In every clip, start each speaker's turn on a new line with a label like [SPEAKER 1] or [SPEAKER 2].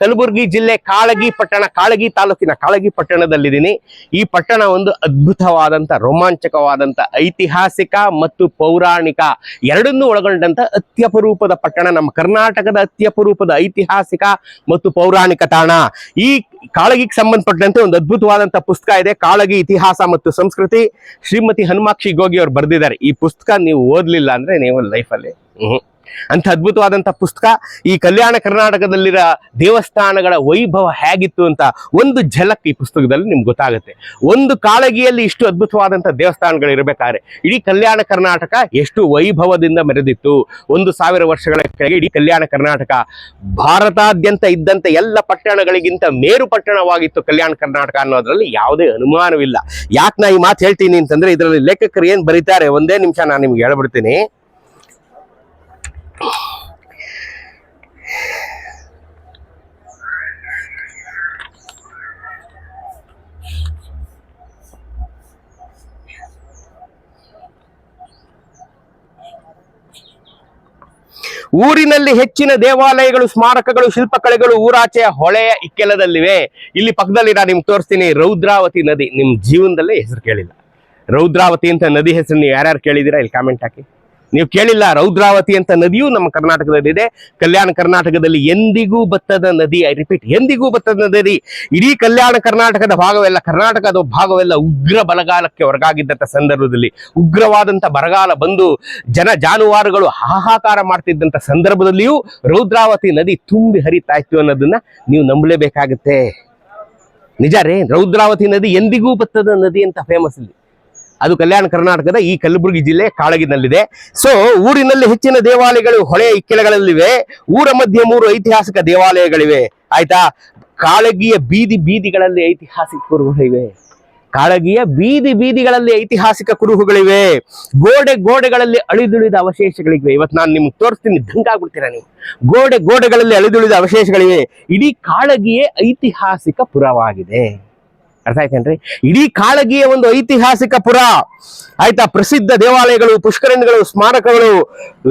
[SPEAKER 1] ಕಲಬುರಗಿ ಜಿಲ್ಲೆ ಕಾಳಗಿ ಪಟ್ಟಣ, ಕಾಳಗಿ ತಾಲೂಕಿನ ಕಾಳಗಿ ಪಟ್ಟಣದಲ್ಲಿದ್ದೀನಿ. ಈ ಪಟ್ಟಣ ಒಂದು ಅದ್ಭುತವಾದಂತ, ರೋಮಾಂಚಕವಾದಂತ, ಐತಿಹಾಸಿಕ ಮತ್ತು ಪೌರಾಣಿಕ ಎರಡನ್ನೂ ಒಳಗೊಂಡಂತ ಅತ್ಯಪರೂಪದ ಪಟ್ಟಣ. ನಮ್ಮ ಕರ್ನಾಟಕದ ಅತ್ಯಪರೂಪದ ಐತಿಹಾಸಿಕ ಮತ್ತು ಪೌರಾಣಿಕ ತಾಣ. ಈ ಕಾಳಗಿಗೆ ಸಂಬಂಧಪಟ್ಟಂತೆ ಒಂದು ಅದ್ಭುತವಾದಂತ ಪುಸ್ತಕ ಇದೆ. ಕಾಳಗಿ ಇತಿಹಾಸ ಮತ್ತು ಸಂಸ್ಕೃತಿ. ಶ್ರೀಮತಿ ಹನುಮಾಕ್ಷಿ ಗೋಗಿ ಅವರು ಬರೆದಿದ್ದಾರೆ. ಈ ಪುಸ್ತಕ ನೀವು ಓದ್ಲಿಲ್ಲ ಅಂದ್ರೆ ನೀವು ಲೈಫಲ್ಲಿ ಅಂತ ಅದ್ಭುತವಾದಂತಹ ಪುಸ್ತಕ ಈ ಕಲ್ಯಾಣ ಕರ್ನಾಟಕದಲ್ಲಿರೋ ದೇವಸ್ಥಾನಗಳ ವೈಭವ ಹೇಗಿತ್ತು ಅಂತ ಒಂದು ಝಲಕ್ ಈ ಪುಸ್ತಕದಲ್ಲಿ ನಿಮ್ಗೆ ಗೊತ್ತಾಗುತ್ತೆ. ಒಂದು ಕಾಳಗಿಯಲ್ಲಿ ಇಷ್ಟು ಅದ್ಭುತವಾದಂತಹ ದೇವಸ್ಥಾನಗಳು ಇರಬೇಕಾದ್ರೆ ಇಡೀ ಕಲ್ಯಾಣ ಕರ್ನಾಟಕ ಎಷ್ಟು ವೈಭವದಿಂದ ಮೆರೆದಿತ್ತು. ಒಂದು ಸಾವಿರ ವರ್ಷಗಳ ಕೆಳಗೆ ಇಡೀ ಕಲ್ಯಾಣ ಕರ್ನಾಟಕ ಭಾರತಾದ್ಯಂತ ಇದ್ದಂತ ಎಲ್ಲ ಪಟ್ಟಣಗಳಿಗಿಂತ ಮೇರು ಪಟ್ಟಣವಾಗಿತ್ತು ಕಲ್ಯಾಣ ಕರ್ನಾಟಕ ಅನ್ನೋದ್ರಲ್ಲಿ ಯಾವುದೇ ಅನುಮಾನವಿಲ್ಲ. ಯಾಕೆ ನಾ ಈ ಮಾತು ಹೇಳ್ತೀನಿ ಅಂತಂದ್ರೆ ಇದರಲ್ಲಿ ಲೇಖಕರು ಏನ್ ಬರೀತಾರೆ? ಒಂದೇ ನಿಮಿಷ ನಾನು ನಿಮ್ಗೆ ಹೇಳ್ಬಿಡ್ತೀನಿ. ಊರಿನಲ್ಲಿ ಹೆಚ್ಚಿನ ದೇವಾಲಯಗಳು, ಸ್ಮಾರಕಗಳು, ಶಿಲ್ಪಕಲೆಗಳು ಊರಾಚೆಯ ಹೊಳೆಯ ಇಕ್ಕೆಲದಲ್ಲಿವೆ. ಇಲ್ಲಿ ಪಕ್ಕದಲ್ಲಿ ನಾನು ನಿಮ್ಗೆ ತೋರಿಸ್ತೀನಿ ರೌದ್ರಾವತಿ ನದಿ. ನಿಮ್ಮ ಜೀವನದಲ್ಲೇ ಹೆಸರು ಕೇಳಿಲ್ಲ. ರೌದ್ರಾವತಿ ಅಂತ ನದಿ ಹೆಸರು ನೀವು ಯಾರ್ಯಾರು ಕೇಳಿದ್ದೀರಾ? ಇಲ್ಲಿ ಕಾಮೆಂಟ್ ಹಾಕಿ. ನೀವು ಕೇಳಿಲ್ಲ, ರೌದ್ರಾವತಿ ಅಂತ ನದಿಯೂ ನಮ್ಮ ಕರ್ನಾಟಕದಲ್ಲಿ ಇದೆ ಕಲ್ಯಾಣ ಕರ್ನಾಟಕದಲ್ಲಿ ಎಂದಿಗೂ ಬತ್ತದ ನದಿ, ಐ ರಿಪೀಟ್, ಎಂದಿಗೂ ಬತ್ತದ ನದಿ. ಇಡೀ ಕಲ್ಯಾಣ ಕರ್ನಾಟಕದ ಭಾಗವೆಲ್ಲ ಕರ್ನಾಟಕದ ಭಾಗವೆಲ್ಲ ಉಗ್ರ ಬಲಗಾಲಕ್ಕೆ ಹೊರಗಾಗಿದ್ದಂಥ ಸಂದರ್ಭದಲ್ಲಿ, ಉಗ್ರವಾದಂಥ ಬರಗಾಲ ಬಂದು ಜನ ಜಾನುವಾರುಗಳು ಹಾಹಾಕಾರ ಮಾಡ್ತಿದ್ದಂಥ ಸಂದರ್ಭದಲ್ಲಿಯೂ ರೌದ್ರಾವತಿ ನದಿ ತುಂಬಿ ಹರಿತಾ ಇತ್ತು ಅನ್ನೋದನ್ನ ನೀವು ನಂಬಲೇಬೇಕಾಗುತ್ತೆ. ನಿಜ ರೇ, ರೌದ್ರಾವತಿ ನದಿ ಎಂದಿಗೂ ಬತ್ತದ ನದಿ ಅಂತ ಫೇಮಸ್ ಇಲ್ಲಿ ಅದು ಕಲ್ಯಾಣ ಕರ್ನಾಟಕದ ಈ ಕಲಬುರಗಿ ಜಿಲ್ಲೆ ಕಾಳಗಿನಲ್ಲಿದೆ. ಸೊ ಊರಿನಲ್ಲಿ ಹೆಚ್ಚಿನ ದೇವಾಲಯಗಳು ಹೊಳೆ ಇಕ್ಕೆಲಗಳಲ್ಲಿವೆ. ಊರ ಮಧ್ಯೆ ಮೂರು ಐತಿಹಾಸಿಕ ದೇವಾಲಯಗಳಿವೆ. ಆಯ್ತಾ? ಕಾಳಗಿಯ ಬೀದಿ ಬೀದಿಗಳಲ್ಲಿ ಐತಿಹಾಸಿಕ ಕುರುಹುಗಳಿವೆ. ಕಾಳಗಿಯ ಬೀದಿ ಬೀದಿಗಳಲ್ಲಿ ಐತಿಹಾಸಿಕ ಕುರುಹುಗಳಿವೆ. ಗೋಡೆ ಗೋಡೆಗಳಲ್ಲಿ ಅಳಿದುಳಿದ ಅವಶೇಷಗಳಿವೆ. ಇವತ್ತು ನಾನು ನಿಮ್ಗೆ ತೋರಿಸ್ತೀನಿ ದಂಗಾಗ್ಬಿಡ್ತೀರಾ ನೀವು? ಗೋಡೆ ಗೋಡೆಗಳಲ್ಲಿ ಅಳಿದುಳಿದ ಅವಶೇಷಗಳಿವೆ. ಇಡೀ ಕಾಳಗಿಯೇ ಐತಿಹಾಸಿಕ ಪುರವಾಗಿದೆ. ಅರ್ಥ ಆಯ್ತೇನ್ರಿ? ಇಡೀ ಕಾಳಗಿಯ ಒಂದು ಐತಿಹಾಸಿಕ ಪುರ. ಆಯ್ತಾ? ಪ್ರಸಿದ್ಧ ದೇವಾಲಯಗಳು, ಪುಷ್ಕರಣಿಗಳು, ಸ್ಮಾರಕಗಳು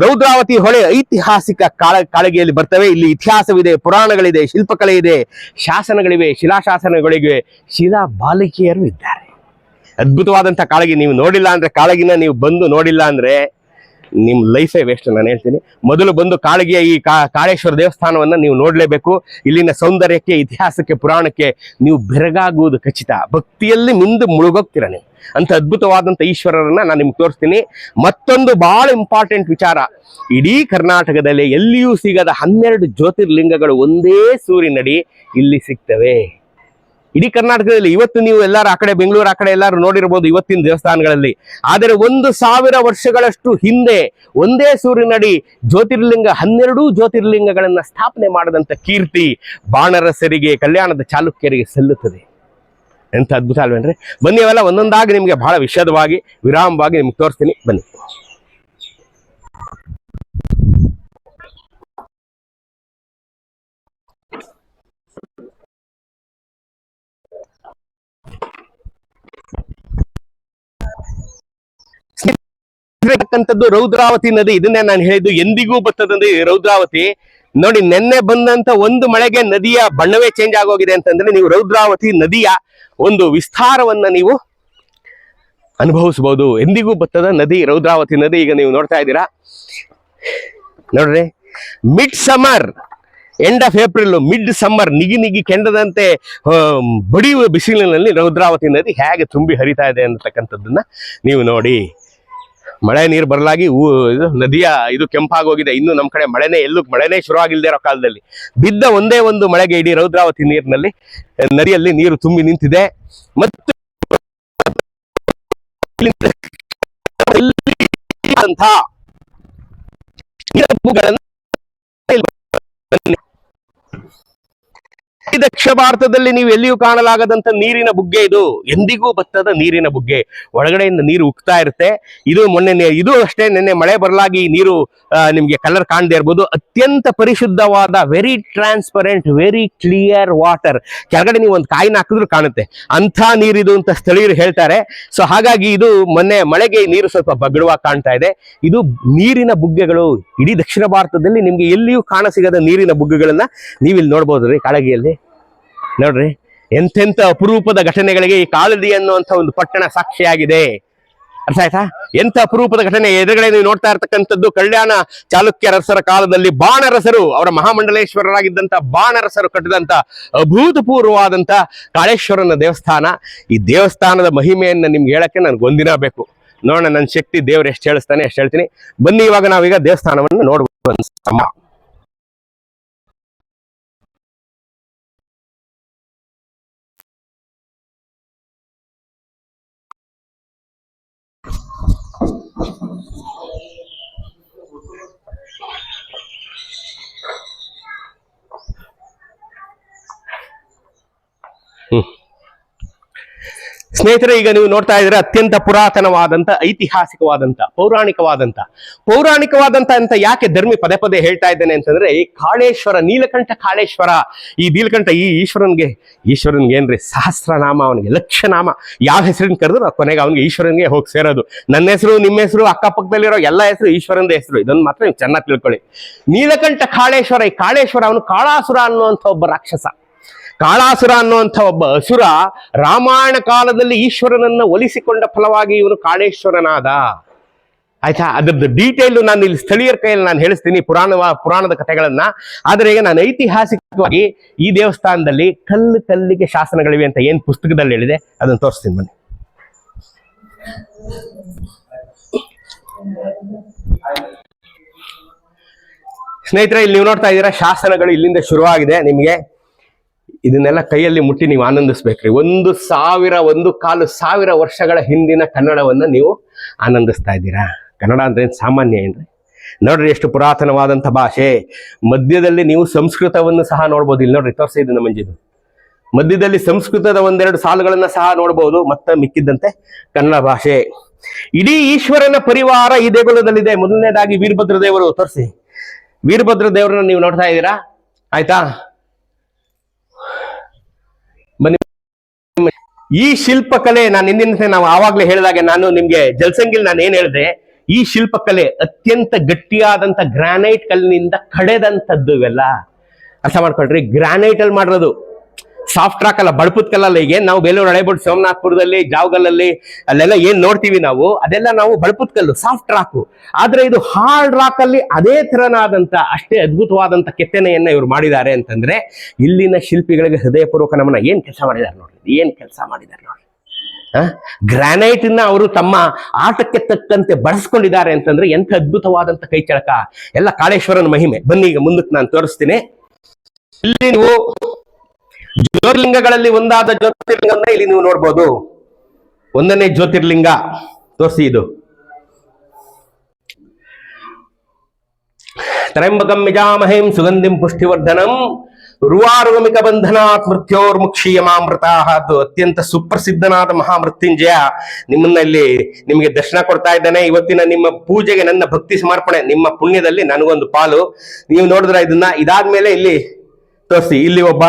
[SPEAKER 1] ರೌದ್ರಾವತಿ ಹೊಳೆ ಐತಿಹಾಸಿಕ ಕಾಳ, ಕಾಳಗಿಯಲ್ಲಿ ಬರ್ತವೆ. ಇಲ್ಲಿ ಇತಿಹಾಸವಿದೆ, ಪುರಾಣಗಳಿದೆ, ಶಿಲ್ಪಕಲೆ ಇದೆ, ಶಾಸನಗಳಿವೆ, ಶಿಲಾಶಾಸನಗಳಿವೆ. ಶಿಲಾ ಬಾಲಿಕೆಯರು ಇದ್ದಾರೆ. ಅದ್ಭುತವಾದಂತಹ ಕಾಳಗಿ ನೀವು ನೋಡಿಲ್ಲ ಅಂದ್ರೆ ಕಾಳಗಿನ ನೀವು ಬಂದು ನೋಡಿಲ್ಲ ಅಂದ್ರೆ ನಿಮ್ ಲೈಫೇ ವೇಸ್ಟ್ ನಾನು ಹೇಳ್ತೀನಿ. ಮೊದಲು ಬಂದು ಕಾಳಗಿಯ ಈ ಕಾಳೇಶ್ವರ ದೇವಸ್ಥಾನವನ್ನ ನೀವು ನೋಡ್ಲೇಬೇಕು. ಇಲ್ಲಿನ ಸೌಂದರ್ಯಕ್ಕೆ, ಇತಿಹಾಸಕ್ಕೆ, ಪುರಾಣಕ್ಕೆ ನೀವು ಬೆರಗಾಗುವುದು ಖಚಿತ. ಭಕ್ತಿಯಲ್ಲಿ ಮಿಂದು ಮುಳುಗೋಗ್ತೀರ ನೀವು. ಅಂತ ಅದ್ಭುತವಾದಂಥ ಈಶ್ವರರನ್ನ ನಾನು ನಿಮ್ಗೆ ತೋರಿಸ್ತೀನಿ. ಮತ್ತೊಂದು ಬಹಳ ಇಂಪಾರ್ಟೆಂಟ್ ವಿಚಾರ. ಇಡೀ ಕರ್ನಾಟಕದಲ್ಲಿ ಎಲ್ಲಿಯೂ ಸಿಗದ ಹನ್ನೆರಡು ಜ್ಯೋತಿರ್ಲಿಂಗಗಳು ಒಂದೇ ಸೂರಿನಡಿ ಇಲ್ಲಿ ಸಿಗ್ತವೆ. ಇಡೀ ಕರ್ನಾಟಕದಲ್ಲಿ ಇವತ್ತು ನೀವು ಎಲ್ಲರೂ ಆ ಕಡೆ ಬೆಂಗಳೂರು, ಆ ಕಡೆ ಎಲ್ಲರೂ ನೋಡಿರಬಹುದು ಇವತ್ತಿನ ದೇವಸ್ಥಾನಗಳಲ್ಲಿ. ಆದರೆ ಒಂದು ಸಾವಿರ ವರ್ಷಗಳಷ್ಟು ಹಿಂದೆ ಒಂದೇ ಸೂರಿನಡಿ ಜ್ಯೋತಿರ್ಲಿಂಗ, ಹನ್ನೆರಡು ಜ್ಯೋತಿರ್ಲಿಂಗಗಳನ್ನ ಸ್ಥಾಪನೆ ಮಾಡಿದಂಥ ಕೀರ್ತಿ ಬಾಣರಸರಿಗೆ ಕಲ್ಯಾಣದ ಚಾಲುಕ್ಯರಿಗೆ ಸಲ್ಲುತ್ತದೆ. ಎಂತ ಅದ್ಭುತ ಅಲ್ವೇನ್ರಿ? ಬನ್ನಿ ಅವೆಲ್ಲ ಒಂದೊಂದಾಗಿ ನಿಮಗೆ ಬಹಳ ವಿಷದವಾಗಿ, ವಿರಾಮವಾಗಿ ನಿಮ್ಗೆ ತೋರಿಸ್ತೀನಿ. ಬನ್ನಿ. ಇರತಕ್ಕಂಥದ್ದು ರೌದ್ರಾವತಿ ನದಿ. ಇದನ್ನೇ ನಾನು ಹೇಳಿದ್ದು ಎಂದಿಗೂ ಬರ್ತದಂದ್ರೆ ರೌದ್ರಾವತಿ. ನೋಡಿ, ನಿನ್ನೆ ಬಂದಂತ ಒಂದು ಮಳೆಗೆ ನದಿಯ ಬಣ್ಣವೇ ಚೇಂಜ್ ಆಗೋಗಿದೆ ಅಂತಂದ್ರೆ ನೀವು ರೌದ್ರಾವತಿ ನದಿಯ ಒಂದು ವಿಸ್ತಾರವನ್ನ ನೀವು ಅನುಭವಿಸಬಹುದು. ಎಂದಿಗೂ ಬತ್ತದ ನದಿ, ರೌದ್ರಾವತಿ ನದಿ ಈಗ ನೀವು ನೋಡ್ತಾ ಇದ್ದೀರಾ. ನೋಡ್ರಿ mid summer end of April mid summer ನಿಗಿ ನಿಗಿ ಕೆಂಡದಂತೆ ಬಡಿಯುವ ಬಿಸಿಲಿನಲ್ಲಿ ರೌದ್ರಾವತಿ ನದಿ ಹೇಗೆ ತುಂಬಿ ಹರಿತಾ ಇದೆ ಅನ್ನತಕ್ಕಂಥದ್ದನ್ನ ನೀವು ನೋಡಿ. ಮಳೆ ನೀರು ಬರಲಾಗಿ ಇದು ನದಿಯ ಇದು ಕೆಂಪಾಗೋಗಿದೆ. ಇನ್ನು ನಮ್ಮ ಕಡೆ ಮಳೆನೇ, ಎಲ್ಲೂ ಮಳೆನೇ ಶುರು ಆಗಿಲ್ಲದೆ ಇರೋ ಕಾಲದಲ್ಲಿ. ಬಿದ್ದ ಒಂದೇ ಒಂದು ಮಳೆಗೆ ಇಡೀ ರೌದ್ರಾವತಿ ನೀರಿನಲ್ಲಿ ನದಿಯಲ್ಲಿ ನೀರು ತುಂಬಿ ನಿಂತಿದೆ. ಮತ್ತು ಇಲ್ಲಿಂದ ದಕ್ಷಿಣ ಭಾರತದಲ್ಲಿ ನೀವು ಎಲ್ಲಿಯೂ ಕಾಣಲಾಗದಂತ ನೀರಿನ ಬುಗ್ಗೆ ಇದು. ಎಂದಿಗೂ ಬತ್ತದ ನೀರಿನ ಬುಗ್ಗೆ. ಒಳಗಡೆಯಿಂದ ನೀರು ಉಕ್ತಾ ಇರುತ್ತೆ. ಇದು ಮೊನ್ನೆ ಇದು ಅಷ್ಟೇ ನಿನ್ನೆ ಮಳೆ ಬರಲಾಗಿ ನೀರು ನಿಮಗೆ ಕಲರ್ ಕಾಣದೇ ಇರ್ಬೋದು. ಅತ್ಯಂತ ಪರಿಶುದ್ಧವಾದ very transparent very clear water ಕೆಳಗಡೆ ನೀವು ಒಂದು ಕಾಯಿನ ಹಾಕಿದ್ರು ಕಾಣುತ್ತೆ. ಅಂಥ ನೀರಿದು ಅಂತ ಸ್ಥಳೀಯರು ಹೇಳ್ತಾರೆ. ಸೊ ಹಾಗಾಗಿ ಇದು ಮೊನ್ನೆ ಮಳೆಗೆ ನೀರು ಸ್ವಲ್ಪ ಬಗಡುವಾಗಿ ಕಾಣ್ತಾ ಇದೆ. ಇದು ನೀರಿನ ಬುಗ್ಗೆಗಳು. ಇಡೀ ದಕ್ಷಿಣ ಭಾರತದಲ್ಲಿ ನಿಮ್ಗೆ ಎಲ್ಲಿಯೂ ಕಾಣ ಸಿಗದ ನೀರಿನ ಬುಗ್ಗೆಗಳನ್ನ ನೀವಿಲ್ಲಿ ನೋಡ್ಬೋದು ರೀ ಕಾಳಗಿಯಲ್ಲಿ. ನೋಡ್ರಿ, ಎಂತೆಂಥ ಅಪರೂಪದ ಘಟನೆಗಳಿಗೆ ಈ ಕಾಳದಿ ಅನ್ನುವಂಥ ಒಂದು ಪಟ್ಟಣ ಸಾಕ್ಷಿಯಾಗಿದೆ. ಅರ್ಥ ಆಯ್ತಾ? ಎಂಥ ಅಪರೂಪದ ಘಟನೆ ಎದುರುಗಡೆ ನೀವು ನೋಡ್ತಾ ಇರ್ತಕ್ಕಂಥದ್ದು ಕಲ್ಯಾಣ ಚಾಲುಕ್ಯರಸರ ಕಾಲದಲ್ಲಿ ಬಾಣರಸರು, ಅವರ ಮಹಾಮಂಡಲೇಶ್ವರರಾಗಿದ್ದಂಥ ಬಾಣರಸರು ಕಟ್ಟಿದಂಥ ಅಭೂತಪೂರ್ವವಾದಂಥ ಕಾಳೇಶ್ವರನ ದೇವಸ್ಥಾನ. ಈ ದೇವಸ್ಥಾನದ ಮಹಿಮೆಯನ್ನು ನಿಮ್ಗೆ ಹೇಳಕ್ಕೆ ನನ್ಗೆ ಒಂದಿನ ಬೇಕು. ನೋಡೋಣ, ನನ್ನ ಶಕ್ತಿ ದೇವ್ರು ಎಷ್ಟು ಹೇಳಿಸ್ತಾನೆ, ಎಷ್ಟು ಹೇಳ್ತೀನಿ. ಬನ್ನಿ, ಇವಾಗ ನಾವೀಗ ದೇವಸ್ಥಾನವನ್ನು ನೋಡ್ಬೋದು ಸಮ ಸ್ನೇಹಿತರೆ, ಈಗ ನೀವು ನೋಡ್ತಾ ಇದ್ರೆ ಅತ್ಯಂತ ಪುರಾತನವಾದಂತ, ಐತಿಹಾಸಿಕವಾದಂತ, ಪೌರಾಣಿಕವಾದಂತ. ಪೌರಾಣಿಕವಾದಂತ ಅಂತ ಯಾಕೆ ಧರ್ಮಿ ಪದೇ ಪದೇ ಹೇಳ್ತಾ ಇದ್ದೇನೆ ಅಂತಂದ್ರೆ, ಈ ಕಾಳೇಶ್ವರ, ನೀಲಕಂಠ ಕಾಳೇಶ್ವರ, ಈ ನೀಲಕಂಠ ಈ ಈಶ್ವರನ್ಗೆ ಈಶ್ವರನ್ಗೆ ಏನ್ರಿ, ಸಹಸ್ರನಾಮ ಅವನಿಗೆ, ಲಕ್ಷನಾಮ. ಯಾವ ಹೆಸರಿನ ಕರೆದ್ರು ಕೊನೆಗೆ ಅವನಿಗೆ ಈಶ್ವರನ್ಗೆ ಹೋಗಿ ಸೇರೋದು. ನನ್ನ ಹೆಸರು, ನಿಮ್ಮ ಹೆಸರು, ಅಕ್ಕಪಕ್ಕದಲ್ಲಿರೋ ಎಲ್ಲ ಹೆಸರು ಈಶ್ವರಂದ ಹೆಸರು. ಇದನ್ನು ಮಾತ್ರ ನೀವು ಚೆನ್ನಾಗಿ ತಿಳ್ಕೊಳ್ಳಿ. ನೀಲಕಂಠ ಕಾಳೇಶ್ವರ, ಈ ಕಾಳೇಶ್ವರ ಅವನು ಕಾಳಾಸುರ ಅನ್ನುವಂಥ ಒಬ್ಬ ರಾಕ್ಷಸ. ಕಾಳಾಸುರ ಅನ್ನುವಂಥ ಒಬ್ಬ ಅಸುರ ರಾಮಾಯಣ ಕಾಲದಲ್ಲಿ ಈಶ್ವರನನ್ನ ಒಲಿಸಿಕೊಂಡ ಫಲವಾಗಿ ಇವನು ಕಾಳೇಶ್ವರನಾದ. ಆಯ್ತಾ? ಅದ್ರದ್ದು ಡೀಟೇಲ್ ನಾನು ಇಲ್ಲಿ ಸ್ಥಳೀಯರ ಕೈಯಲ್ಲಿ ನಾನು ಹೇಳಿಸ್ತೀನಿ ಪುರಾಣ ಪುರಾಣದ ಕಥೆಗಳನ್ನ. ಆದರೆ ಈಗ ನಾನು ಐತಿಹಾಸಿಕವಾಗಿ ಈ ದೇವಸ್ಥಾನದಲ್ಲಿ ಕಲ್ಲು ಕಲ್ಲಿಗೆ ಶಾಸನಗಳಿವೆ ಅಂತ ಏನ್ ಪುಸ್ತಕದಲ್ಲಿ ಹೇಳಿದೆ, ಅದನ್ನು ತೋರಿಸ್ತೀನಿ ಬನ್ನಿ. ಸ್ನೇಹಿತರೆ, ಇಲ್ಲಿ ನೀವು ನೋಡ್ತಾ ಇದ್ದೀರಾ, ಶಾಸನಗಳು ಇಲ್ಲಿಂದ ಶುರುವಾಗಿದೆ ನಿಮಗೆ. ಇದನ್ನೆಲ್ಲ ಕೈಯಲ್ಲಿ ಮುಟ್ಟಿ ನೀವು ಆನಂದಿಸ್ಬೇಕ್ರಿ. ಒಂದು ಸಾವಿರ, ಒಂದು ಕಾಲು ಸಾವಿರ ವರ್ಷಗಳ ಹಿಂದಿನ ಕನ್ನಡವನ್ನ ನೀವು ಆನಂದಿಸ್ತಾ ಇದ್ದೀರಾ? ಕನ್ನಡ ಅಂದ್ರೆ ಸಾಮಾನ್ಯ ಏನ್ರಿ? ನೋಡ್ರಿ ಎಷ್ಟು ಪುರಾತನವಾದಂಥ ಭಾಷೆ. ಮಧ್ಯದಲ್ಲಿ ನೀವು ಸಂಸ್ಕೃತವನ್ನು ಸಹ ನೋಡ್ಬೋದು. ಇಲ್ಲಿ ನೋಡ್ರಿ, ತೋರಿಸಿ ನಮ್ಮ ಮಂಜಿದು. ಮಧ್ಯದಲ್ಲಿ ಸಂಸ್ಕೃತದ ಒಂದೆರಡು ಸಾಲುಗಳನ್ನು ಸಹ ನೋಡ್ಬೋದು. ಮತ್ತೆ ಮಿಕ್ಕಿದ್ದಂತೆ ಕನ್ನಡ ಭಾಷೆ. ಇಡೀ ಈಶ್ವರನ ಪರಿವಾರ ಈ ದೇಗುಲದಲ್ಲಿದೆ. ಮೊದಲನೇದಾಗಿ ವೀರಭದ್ರ ದೇವರು ತೋರಿಸಿ. ವೀರಭದ್ರ ದೇವರನ್ನ ನೀವು ನೋಡ್ತಾ ಇದ್ದೀರಾ? ಆಯ್ತಾ ಬನ್ನಿ ಈ ಶಿಲ್ಪಕಲೆ ನಾನು ಹಿಂದಿನ ನಾವು ಆವಾಗಲೇ ಹೇಳಿದಾಗೆ ನಾನು ನಿಮ್ಗೆ ಜಲಸಂಗಿಲ್ ನಾನು ಏನ್ ಹೇಳಿದೆ? ಈ ಶಿಲ್ಪಕಲೆ ಅತ್ಯಂತ ಗಟ್ಟಿಯಾದಂತ ಗ್ರಾನೈಟ್ ಕಲ್ಲಿನಿಂದ ಕಡೆದಂತದ್ದು ಇವೆಲ್ಲ. ಅರ್ಥ ಮಾಡ್ಕೊಳ್ರಿ ಗ್ರಾನೈಟ್ ಅಲ್ಲಿ ಮಾಡಿರೋದು ಸಾಫ್ಟ್ ರಾಕ್ ಅಲ್ಲ, ಬಡಪುತ್ ಕಲ್ಲಲ್ಲ ಈಗ ನಾವು ಬೇಲೂರು ಹಳೇಬೀಡು ಸೋಮನಾಥ್ಪುರದಲ್ಲಿ ಜಾವಗಲ್ಲಲ್ಲಿ ಅಲ್ಲೆಲ್ಲ ಏನ್ ನೋಡ್ತೀವಿ ನಾವು, ಅದೆಲ್ಲ ನಾವು ಬಡಪುತ್ ಕಲ್ಲು ಸಾಫ್ಟ್ ರಾಕ್ ಆದ್ರೆ ಇದು ಹಾರ್ಡ್ ರಾಕ್ ಅಲ್ಲಿ ಅದೇ ತರನಾದಂತ ಅಷ್ಟೇ ಅದ್ಭುತವಾದಂತ ಕೆತ್ತನೆಯನ್ನ ಇವ್ರು ಮಾಡಿದ್ದಾರೆ ಅಂತಂದ್ರೆ, ಇಲ್ಲಿನ ಶಿಲ್ಪಿಗಳಿಗೆ ಹೃದಯಪೂರ್ವಕ ನಮ್ಮನ್ನ ಏನ್ ಕೆಲಸ ಮಾಡಿದ್ದಾರೆ ನೋಡ್ರಿ, ಏನ್ ಕೆಲಸ ಮಾಡಿದ್ದಾರೆ ನೋಡ್ರಿ. ಗ್ರಾನೈಟ್ನ ಅವರು ತಮ್ಮ ಆಟಕ್ಕೆ ತಕ್ಕಂತೆ ಬಳಸ್ಕೊಂಡಿದ್ದಾರೆ ಅಂತಂದ್ರೆ ಎಂಥ ಅದ್ಭುತವಾದಂತ ಕೈಚಳಕ. ಎಲ್ಲ ಕಾಳೇಶ್ವರನ ಮಹಿಮೆ. ಬನ್ನಿ ಈಗ ಮುಂದಕ್ಕೆ ನಾನು ತೋರಿಸ್ತೀನಿ. ಇಲ್ಲಿ ನೀವು ಜ್ಯೋತಿರ್ಲಿಂಗಗಳಲ್ಲಿ ಒಂದಾದ ಜ್ಯೋತಿರ್ಲಿಂಗನ್ನ ಇಲ್ಲಿ ನೀವು ನೋಡ್ಬೋದು. ಒಂದನೇ ಜ್ಯೋತಿರ್ಲಿಂಗ, ತೋರಿಸಿ ಇದು. ತ್ರಯಂಬಕಂ ಯಜಾಮಹೇಂ ಸುಗಂಧಿಂ ಪುಷ್ಟಿವರ್ಧನಂ ರುವಾರುಗಮಿಕ ಬಂಧನಾತ್ ಮೃತ್ಯೋರ್ಮುಕ್ಷೀಯಮಾಮೃತ ಅದು ಅತ್ಯಂತ ಸುಪ್ರಸಿದ್ಧನಾದ ಮಹಾಮೃತ್ಯುಂಜಯ. ನಿಮ್ಮನ್ನ ಇಲ್ಲಿ ನಿಮಗೆ ದರ್ಶನ ಕೊಡ್ತಾ ಇದ್ದಾನೆ. ಇವತ್ತಿನ ನಿಮ್ಮ ಪೂಜೆಗೆ ನನ್ನ ಭಕ್ತಿ ಸಮರ್ಪಣೆ, ನಿಮ್ಮ ಪುಣ್ಯದಲ್ಲಿ ನನಗೊಂದು ಪಾಲು. ನೀವು ನೋಡಿದ್ರ ಇದನ್ನ, ಇದಾದ್ಮೇಲೆ ಇಲ್ಲಿ ತೋರಿಸಿ, ಇಲ್ಲಿ ಒಬ್ಬ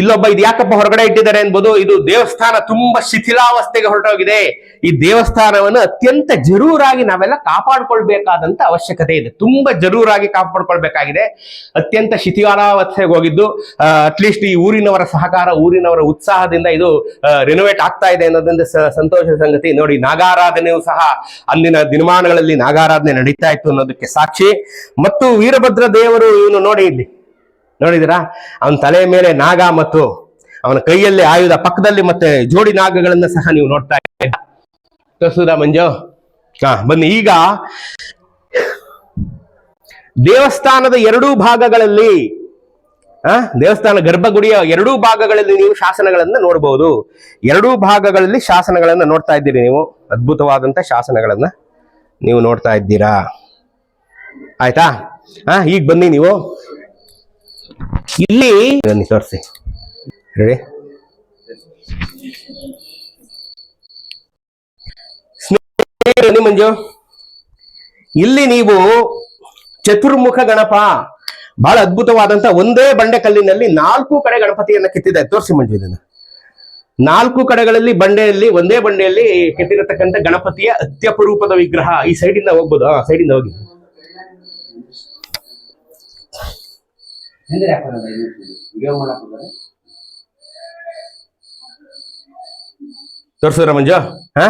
[SPEAKER 1] ಇಲ್ಲೊಬ್ಬ ಇದು ಯಾಕಪ್ಪ ಹೊರಗಡೆ ಇಟ್ಟಿದ್ದಾರೆ ಅನ್ಬೋದು ಇದು ದೇವಸ್ಥಾನ ತುಂಬಾ ಶಿಥಿಲಾವಸ್ಥೆಗೆ ಹೊರಟೋಗಿದೆ. ಈ ದೇವಸ್ಥಾನವನ್ನು ಅತ್ಯಂತ ಜರೂರಾಗಿ ನಾವೆಲ್ಲ ಕಾಪಾಡ್ಕೊಳ್ಬೇಕಾದಂತ ಅವಶ್ಯಕತೆ ಇದೆ. ತುಂಬಾ ಜರೂರಾಗಿ ಕಾಪಾಡ್ಕೊಳ್ಬೇಕಾಗಿದೆ. ಅತ್ಯಂತ ಶಿಥಿಲಾವಸ್ಥೆಗೆ ಹೋಗಿದ್ದು ಅಟ್ಲೀಸ್ಟ್ ಈ ಊರಿನವರ ಸಹಕಾರ, ಊರಿನವರ ಉತ್ಸಾಹದಿಂದ ಇದು ರಿನೋವೇಟ್ ಆಗ್ತಾ ಇದೆ ಅನ್ನೋದೊಂದು ಸಂತೋಷದ ಸಂಗತಿ. ನೋಡಿ, ನಾಗಾರಾಧನೆಯೂ ಸಹ ಅಂದಿನ ದಿನಮಾನಗಳಲ್ಲಿ ನಾಗಾರಾಧನೆ ನಡೀತಾ ಇತ್ತು ಅನ್ನೋದಕ್ಕೆ ಸಾಕ್ಷಿ. ಮತ್ತು ವೀರಭದ್ರ ದೇವರು ಇವನು ನೋಡಿ ಇಲ್ಲಿ. ನೋಡಿದಿರಾ ಅವನ ತಲೆ ಮೇಲೆ ನಾಗ ಮತ್ತು ಅವನ ಕೈಯಲ್ಲಿ ಆಯುಧ, ಪಕ್ಕದಲ್ಲಿ ಮತ್ತೆ ಜೋಡಿ ನಾಗಗಳನ್ನ ಸಹ ನೀವು ನೋಡ್ತಾ ಇದ್ದೀರಾ? ಮಂಜು? ಹಾ, ಬನ್ನಿ. ಈಗ ದೇವಸ್ಥಾನದ ಎರಡೂ ಭಾಗಗಳಲ್ಲಿ, ಆ, ದೇವಸ್ಥಾನ ಗರ್ಭಗುಡಿಯ ಎರಡೂ ಭಾಗಗಳಲ್ಲಿ ನೀವು ಶಾಸನಗಳನ್ನ ನೋಡಬಹುದು ಎರಡೂ ಭಾಗಗಳಲ್ಲಿ ಶಾಸನಗಳನ್ನ ನೋಡ್ತಾ ಇದ್ದೀರಿ ನೀವು. ಅದ್ಭುತವಾದಂತ ಶಾಸನಗಳನ್ನ ನೀವು ನೋಡ್ತಾ ಇದ್ದೀರಾ? ಆಯ್ತಾ? ಹಾ ಈಗ ಬನ್ನಿ ನೀವು. ಇಲ್ಲಿ ತೋರಿಸಿ ಹೇಳಿ. ಸ್ನೇಹಿತರೆ ಮಂಜು, ಇಲ್ಲಿ ನೀವು ಚತುರ್ಮುಖ ಗಣಪ, ಬಹಳ ಅದ್ಭುತವಾದಂತ ಒಂದೇ ಬಂಡೆ ಕಲ್ಲಿನಲ್ಲಿ ನಾಲ್ಕು ಕಡೆ ಗಣಪತಿಯನ್ನ ಕೆತ್ತಿದೆ ತೋರಿಸಿ ಮಂಜು ಇದನ್ನ. ನಾಲ್ಕು ಕಡೆಗಳಲ್ಲಿ ಬಂಡೆಯಲ್ಲಿ, ಒಂದೇ ಬಂಡೆಯಲ್ಲಿ ಕೆತ್ತಿರತಕ್ಕಂಥ ಗಣಪತಿಯ ಅತ್ಯಪರೂಪದ ವಿಗ್ರಹ ಈ ಸೈಡಿಂದ ಹೋಗ್ಬೋದು. ಆ ಸೈಡಿಂದ ಹೋಗಿ. ತೋರಿಸಿದ್ರ ಮಂಜು? ಹ?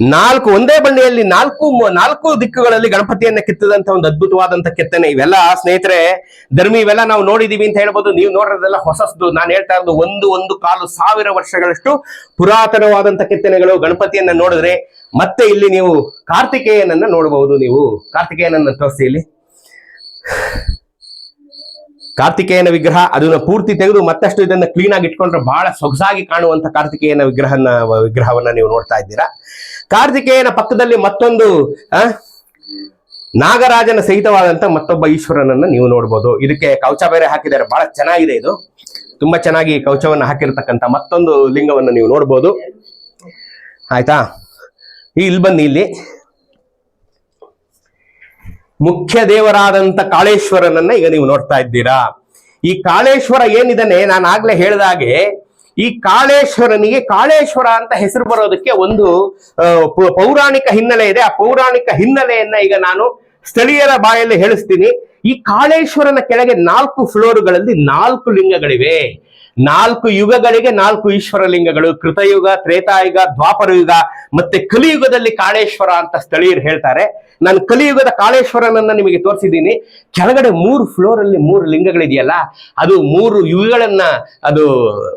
[SPEAKER 1] ನಾಲ್ಕು, ಒಂದೇ ಬಂಡೆಯಲ್ಲಿ ನಾಲ್ಕು ನಾಲ್ಕು ದಿಕ್ಕುಗಳಲ್ಲಿ ಗಣಪತಿಯನ್ನ ಕೆತ್ತದಂತ ಒಂದು ಅದ್ಭುತವಾದಂತ ಕೆತ್ತನೆ. ಇವೆಲ್ಲ ಸ್ನೇಹಿತರೆ, ಧರ್ಮಿ, ಇವೆಲ್ಲ ನಾವು ನೋಡಿದೀವಿ ಅಂತ ಹೇಳ್ಬೋದು. ನೀವು ನೋಡೋದೆಲ್ಲ ಹೊಸದು ನಾನು ಹೇಳ್ತಾ ಇರೋದು ಒಂದು ಒಂದು ಕಾಲು ಸಾವಿರ ವರ್ಷಗಳಷ್ಟು ಪುರಾತನವಾದಂತ ಕೆತ್ತನೆಗಳು ಗಣಪತಿಯನ್ನ ನೋಡಿದ್ರೆ ಮತ್ತೆ ಇಲ್ಲಿ ನೀವು ಕಾರ್ತಿಕೇಯನನ್ನ ನೋಡಬಹುದು ನೀವು. ಕಾರ್ತಿಕೇಯನನ್ನ ತೋರಿಸಿ ಇಲ್ಲಿ. ಕಾರ್ತಿಕೇಯನ ವಿಗ್ರಹ, ಅದನ್ನ ಪೂರ್ತಿ ತೆಗೆದು ಮತ್ತಷ್ಟು ಇದನ್ನ ಕ್ಲೀನ್ ಆಗಿ ಇಟ್ಕೊಂಡ್ರೆ ಬಹಳ ಸೊಗಸಾಗಿ ಕಾಣುವಂತ ಕಾರ್ತಿಕೇಯನ ವಿಗ್ರಹನ ವಿಗ್ರಹವನ್ನ ನೀವು ನೋಡ್ತಾ ಇದ್ದೀರಾ. ಕಾರ್ತಿಕೇಯನ ಪಕ್ಕದಲ್ಲಿ ಮತ್ತೊಂದು ನಾಗರಾಜನ ಸಹಿತವಾದಂತ ಮತ್ತೊಬ್ಬ ಈಶ್ವರನನ್ನ ನೀವು ನೋಡ್ಬೋದು. ಇದಕ್ಕೆ ಕವಚ ಬೇರೆ ಹಾಕಿದ್ದಾರೆ. ಬಹಳ ಚೆನ್ನಾಗಿದೆ ಇದು. ತುಂಬಾ ಚೆನ್ನಾಗಿ ಕವಚವನ್ನು ಹಾಕಿರ್ತಕ್ಕಂತ ಮತ್ತೊಂದು ಲಿಂಗವನ್ನು ನೀವು ನೋಡ್ಬೋದು. ಆಯ್ತಾ? ಇಲ್ಲಿ ಬನ್ನಿ ಇಲ್ಲಿ. ಮುಖ್ಯ ದೇವರಾದಂತ ಕಾಳೇಶ್ವರನನ್ನ ಈಗ ನೀವು ನೋಡ್ತಾ ಇದ್ದೀರಾ. ಈ ಕಾಳೇಶ್ವರ ಏನಿದ್ದಾನೆ ನಾನು ಆಗ್ಲೇ ಹೇಳಿದಾಗೆ ಈ ಕಾಳೇಶ್ವರನಿಗೆ ಕಾಳೇಶ್ವರ ಅಂತ ಹೆಸರು ಬರೋದಕ್ಕೆ ಒಂದು ಪೌರಾಣಿಕ ಹಿನ್ನೆಲೆ ಇದೆ. ಆ ಪೌರಾಣಿಕ ಹಿನ್ನೆಲೆಯನ್ನ ಈಗ ನಾನು ಸ್ಥಳೀಯರ ಬಾಯಲ್ಲಿ ಹೇಳಿಸ್ತೀನಿ. ಈ ಕಾಳೇಶ್ವರನ ಕೆಳಗೆ ನಾಲ್ಕು ಫ್ಲೋರ್ಗಳಲ್ಲಿ ನಾಲ್ಕು ಲಿಂಗಗಳಿವೆ. ನಾಲ್ಕು ಯುಗಗಳಿಗೆ ನಾಲ್ಕು ಈಶ್ವರ ಲಿಂಗಗಳು ಕೃತಯುಗ, ತ್ರೇತಾಯುಗ ದ್ವಾಪರ ಯುಗ ಮತ್ತೆ ಕಲಿಯುಗದಲ್ಲಿ ಕಾಳೇಶ್ವರ ಅಂತ ಸ್ಥಳೀಯರು ಹೇಳ್ತಾರೆ. ನಾನು ಕಲಿಯುಗದ ಕಾಳೇಶ್ವರನನ್ನ ನಿಮಗೆ ತೋರಿಸಿದ್ದೀನಿ. ಕೆಳಗಡೆ ಮೂರು ಫ್ಲೋರ್ ಅಲ್ಲಿ ಮೂರು ಲಿಂಗಗಳಿದೆಯಲ್ಲ, ಅದು ಮೂರು ಯುಗಗಳನ್ನ ಅದು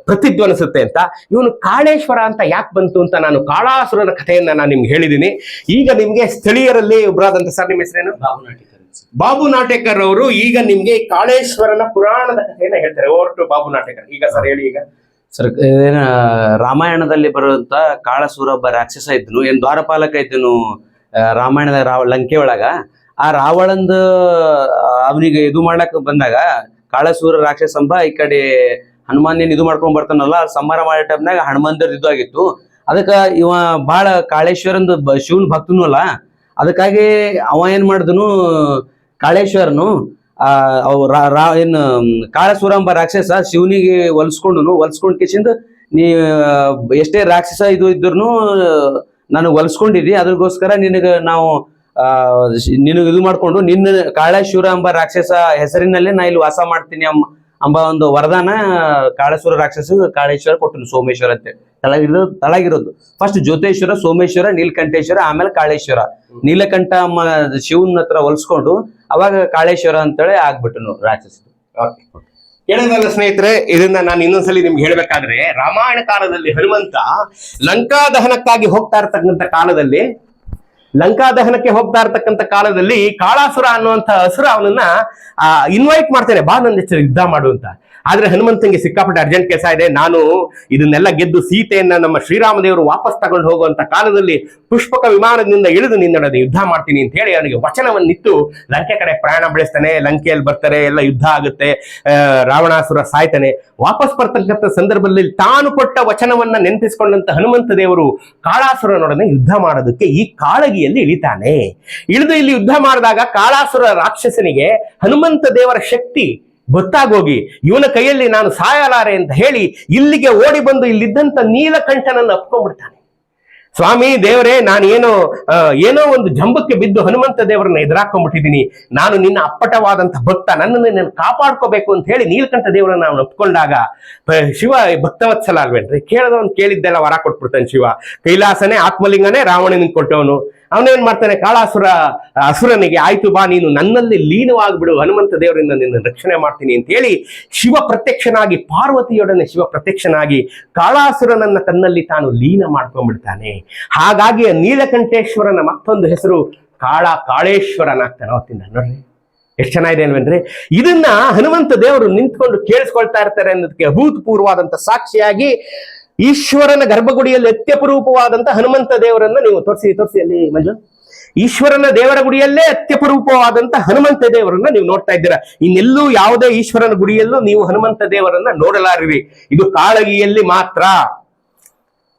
[SPEAKER 1] ಪ್ರತಿಧ್ವನಿಸುತ್ತೆ ಅಂತ. ಇವನು ಕಾಳೇಶ್ವರ ಅಂತ ಯಾಕೆ ಬಂತು ಅಂತ ನಾನು ಕಾಳಾಸುರನ ಕಥೆಯನ್ನ ನಾನು ನಿಮ್ಗೆ ಹೇಳಿದ್ದೀನಿ. ಈಗ ನಿಮ್ಗೆ ಸ್ಥಳೀಯರಲ್ಲಿ ಒಬ್ಬರಾದಂತ ಸರ್, ನಿಮ್ಮ ಹೆಸರೇನು? ಬಾಬು ನಾಟೇಕರ್ ಅವರು ಈಗ ನಿಮ್ಗೆ ಕಾಳೇಶ್ವರನ ಪುರಾಣದ ಕಥೆಯನ್ನ ಹೇಳ್ತಾರೆ. Over to Babu Natekar. ಈಗ ಸರ್ ಹೇಳಿ ಈಗ.
[SPEAKER 2] ಸರ್ ಏನ ರಾಮಾಯಣದಲ್ಲಿ ಬರುವಂತ ಕಾಳಸೂರ ಒಬ್ಬ ರಾಕ್ಷಸ ಇದ್ನು ಏನ್ ದ್ವಾರಪಾಲಕ ಇದ್ದನು ರಾಮಾಯಣದ ರಾವ, ಲಂಕೆ ಒಳಗ. ಆ ರಾವಣಂದ ಅವನಿಗೆ ಇದು ಮಾಡ್ಲಕ್ ಬಂದಾಗ ಕಾಳಸೂರ ರಾಕ್ಷಸ ಎಂಬ ಈ ಕಡೆ ಹನುಮಾನ್ ಇದು ಮಾಡ್ಕೊಂಡ್ ಬರ್ತಾನಲ್ಲ ಸಂಹಾರ ಮಾಡೋ ಟೈಮ್ನಾಗ ಹನುಮಂದರ್ ಇದು ಆಗಿತ್ತು ಅದಕ್ಕ ಇವ ಬಾಳ ಕಾಳೇಶ್ವರಂದು ಶಿವನ್ ಭಕ್ತನು ಅಲ್ಲ. ಅದಕ್ಕಾಗಿ ಅವ ಏನ್ ಮಾಡಿದನು, ಕಾಳೇಶ್ವರನು ರಾ- ಏನ್ ಕಾಳಸೂರ ಎಂಬ ರಾಕ್ಷಸ ಶಿವನಿಗೆ ಹೊಲ್ಸ್ಕೊಂಡುನು, ಹೊಲ್ಸ್ಕೊಂಡ್ ಕಿಶಿಂದ, ನೀ, ಎಷ್ಟೇ ರಾಕ್ಷಸ ಇದು ಇದ್ರು ನನಗೆ ಹೊಲ್ಸ್ಕೊಂಡಿದ್ದಿ ಅದ್ರಗೋಸ್ಕರ ನಿನಗೆ ನಾವು, ಆ ನಿನಗೆ ಇದು ಮಾಡ್ಕೊಂಡು, ನಿನ್ನ ಕಾಳೇಶ್ವರ ಎಂಬ ರಾಕ್ಷಸ ಹೆಸರಿನಲ್ಲೇ ನಾ ಇಲ್ಲಿ ವಾಸ ಮಾಡ್ತೀನಿ ಎಂಬ ಎಂಬ ಒಂದು ವರದಾನ, ಕಾಳೇಶ್ವರ ರಾಕ್ಷಸ ಕಾಳೇಶ್ವರ ಕೊಟ್ಟನು ಸೋಮೇಶ್ವರ ಅಂತ. ತಳಗಿರೋದು ತಳಗಿರೋದು. ಫಸ್ಟ್ ಜ್ಯೋತೇಶ್ವರ, ಸೋಮೇಶ್ವರ, ನೀಲಕಂಠೇಶ್ವರ, ಆಮೇಲೆ ಕಾಳೇಶ್ವರ. ನೀಲಕಂಠ ಅಮ್ಮ ಶಿವನ ಹತ್ರ ಹೊಲ್ಸ್ಕೊಂಡು ಅವಾಗ ಕಾಳೇಶ್ವರ ಅಂತೇಳಿ ಆಗ್ಬಿಟ್ಟನು ರಾಕ್ಷಸ
[SPEAKER 1] ಹೇಳಿದಲ್ಲ ಸ್ನೇಹಿತರೆ ಇದನ್ನ ನಾನು ಇನ್ನೊಂದ್ಸಲಿ ನಿಮ್ಗೆ ಹೇಳ್ಬೇಕಾದ್ರೆ, ರಾಮಾಯಣ ಕಾಲದಲ್ಲಿ ಹನುಮಂತ ಲಂಕಾ ದಹನಕ್ಕಾಗಿ ಹೋಗ್ತಾ ಇರ್ತಕ್ಕಂಥ ಕಾಲದಲ್ಲಿ ಲಂಕಾ ದಹನಕ್ಕೆ ಹೋಗ್ತಾ ಇರ್ತಕ್ಕಂಥ ಕಾಲದಲ್ಲಿ ಕಾಳಾಸುರ ಅನ್ನುವಂತ ಹಸುರ ಅವನನ್ನ ಇನ್ವೈಟ್ ಮಾಡ್ತೇನೆ, ಬಾ ನನ್ನ ಯುದ್ಧ ಮಾಡು ಅಂತ. ಆದ್ರೆ ಹನುಮಂತಂಗೆ ಸಿಕ್ಕಾಪಟ್ಟೆ ಅರ್ಜೆಂಟ್ ಕೆಲಸ ಇದೆ. ನಾನು ಇದನ್ನೆಲ್ಲ ಗೆದ್ದು ಸೀತೆಯನ್ನ ನಮ್ಮ ಶ್ರೀರಾಮದೇವರು ವಾಪಸ್ ತಗೊಂಡು ಹೋಗುವಂತ ಕಾಲದಲ್ಲಿ ಪುಷ್ಪಕ ವಿಮಾನದಿಂದ ಇಳಿದು ನಿನ್ನೊಡನೆ ಯುದ್ಧ ಮಾಡ್ತೀನಿ ಅಂತ ಹೇಳಿ ಅವನಿಗೆ ವಚನವನ್ನಿತ್ತು ಲಂಕೆ ಕಡೆ ಪ್ರಯಾಣ ಬೆಳೆಸ್ತಾನೆ. ಲಂಕೆಯಲ್ಲಿ ಬರ್ತಾರೆ, ಎಲ್ಲ ಯುದ್ಧ ಆಗುತ್ತೆ. ರಾವಣಾಸುರ ಸಾಯ್ತಾನೆ. ವಾಪಸ್ ಬರ್ತಕ್ಕಂಥ ಸಂದರ್ಭದಲ್ಲಿ ತಾನು ಕೊಟ್ಟ ವಚನವನ್ನ ನೆನಪಿಸಿಕೊಂಡಂತ ಹನುಮಂತ ದೇವರು ಕಾಳಾಸುರನೊಡನೆ ಯುದ್ಧ ಮಾಡೋದಕ್ಕೆ ಈ ಕಾಳಗಿಯಲ್ಲಿ ಇಳಿತಾನೆ. ಇಳಿದು ಇಲ್ಲಿ ಯುದ್ಧ ಮಾಡಿದಾಗ ಕಾಳಾಸುರ ರಾಕ್ಷಸನಿಗೆ ಹನುಮಂತ ದೇವರ ಶಕ್ತಿ ಗೊತ್ತಾಗೋಗಿ ಇವನ ಕೈಯಲ್ಲಿ ನಾನು ಸಾಯಲಾರೆ ಅಂತ ಹೇಳಿ ಇಲ್ಲಿಗೆ ಓಡಿ ಬಂದು ಇಲ್ಲಿದ್ದಂತ ನೀಲಕಂಠನನ್ನು ಅಪ್ಕೊಂಡ್ಬಿಡ್ತಾನೆ. ಸ್ವಾಮಿ ದೇವರೇ, ನಾನು ಏನೋ ಏನೋ ಒಂದು ಜಂಬಕ್ಕೆ ಬಿದ್ದು ಹನುಮಂತ ದೇವರನ್ನ ಎದುರಾಕೊಂಡ್ಬಿಟ್ಟಿದ್ದೀನಿ. ನಾನು ನಿನ್ನ ಅಪ್ಪಟವಾದಂಥ ಭಕ್ತ, ನನ್ನನ್ನು ನೀನು ಕಾಪಾಡ್ಕೋಬೇಕು ಅಂತ ಹೇಳಿ ನೀಲಕಂಠ ದೇವರನ್ನ ನಾನು ಒಪ್ಕೊಂಡಾಗ ಶಿವ ಭಕ್ತವತ್ಸಲ ಅಲ್ವೇನ್ರಿ ಕೇಳದವನು ಕೇಳಿದ್ದೆಲ್ಲ ವರ ಕೊಟ್ಬಿಡ್ತಾನೆ ಶಿವ. ಕೈಲಾಸನೇ ಆತ್ಮಲಿಂಗನೇ ರಾವಣನಿಗೆ ಕೊಟ್ಟವನು. ಅವನೇನ್ ಮಾಡ್ತಾನೆ? ಕಾಳಾಸುರ, ಅಸುರನಿಗೆ, ಆಯ್ತು ಬಾ, ನೀನು ನನ್ನಲ್ಲಿ ಲೀನವಾಗ್ಬಿಡು, ಹನುಮಂತ ದೇವರಿಂದ ನಿನ್ನ ರಕ್ಷಣೆ ಮಾಡ್ತೀನಿ ಅಂತ ಹೇಳಿ ಶಿವ ಪ್ರತ್ಯಕ್ಷನಾಗಿ, ಪಾರ್ವತಿಯೊಡನೆ ಶಿವ ಪ್ರತ್ಯಕ್ಷನಾಗಿ ಕಾಳಾಸುರನನ್ನ ತನ್ನಲ್ಲಿ ತಾನು ಲೀನ ಮಾಡ್ಕೊಂಡ್ಬಿಡ್ತಾನೆ. ಹಾಗಾಗಿ ನೀಲಕಂಠೇಶ್ವರನ ಮತ್ತೊಂದು ಹೆಸರು ಕಾಳ ಕಾಳೇಶ್ವರನಾಗ್ತಾನೆ ಅವತ್ತಿಂದ ನೋಡ್ರಿ ಎಷ್ಟು ಚೆನ್ನಾಗಿದೆ ಅಲ್ವೇನ್ರಿ ಇದನ್ನ ಹನುಮಂತ ದೇವರು ನಿಂತ್ಕೊಂಡು ಕೇಳಿಸ್ಕೊಳ್ತಾ ಇರ್ತಾರೆ ಅನ್ನೋದಕ್ಕೆ ಅಭೂತಪೂರ್ವವಾದಂತ ಸಾಕ್ಷಿಯಾಗಿ ಈಶ್ವರನ ಗರ್ಭಗುಡಿಯಲ್ಲಿ ಅತ್ಯಪರೂಪವಾದಂತಹ ಹನುಮಂತ ದೇವರನ್ನ ನೀವು ತೋರಿಸಿ ತೋರಿಸಿ ಅಲ್ಲಿ ಮಂಜು. ಈಶ್ವರನ ದೇವರ ಗುಡಿಯಲ್ಲೇ ಅತ್ಯಪರೂಪವಾದಂತ ಹನುಮಂತ ದೇವರನ್ನ ನೀವು ನೋಡ್ತಾ ಇದ್ದೀರಾ. ಇನ್ನೆಲ್ಲೂ ಯಾವುದೇ ಈಶ್ವರನ ಗುಡಿಯಲ್ಲೂ ನೀವು ಹನುಮಂತ ದೇವರನ್ನ ನೋಡಲಾರಿರಿ. ಇದು ಕಾಳಗಿಯಲ್ಲಿ ಮಾತ್ರ.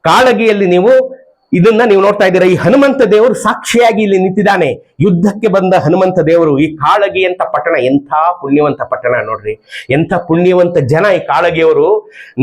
[SPEAKER 1] ಕಾಳಗಿಯಲ್ಲಿ ನೀವು ಇದನ್ನ ನೀವು ನೋಡ್ತಾ ಇದ್ದೀರಾ, ಈ ಹನುಮಂತ ದೇವರು ಸಾಕ್ಷಿಯಾಗಿ ಇಲ್ಲಿ ನಿಂತಿದ್ದಾನೆ. ಯುದ್ಧಕ್ಕೆ ಬಂದ ಹನುಮಂತ ದೇವರು, ಈ ಕಾಳಗಿ ಅಂತ ಪಟ್ಟಣ, ಎಂಥ ಪುಣ್ಯವಂತ ಪಟ್ಟಣ ನೋಡ್ರಿ. ಎಂಥ ಪುಣ್ಯವಂತ ಜನ ಈ ಕಾಳಗಿಯವರು.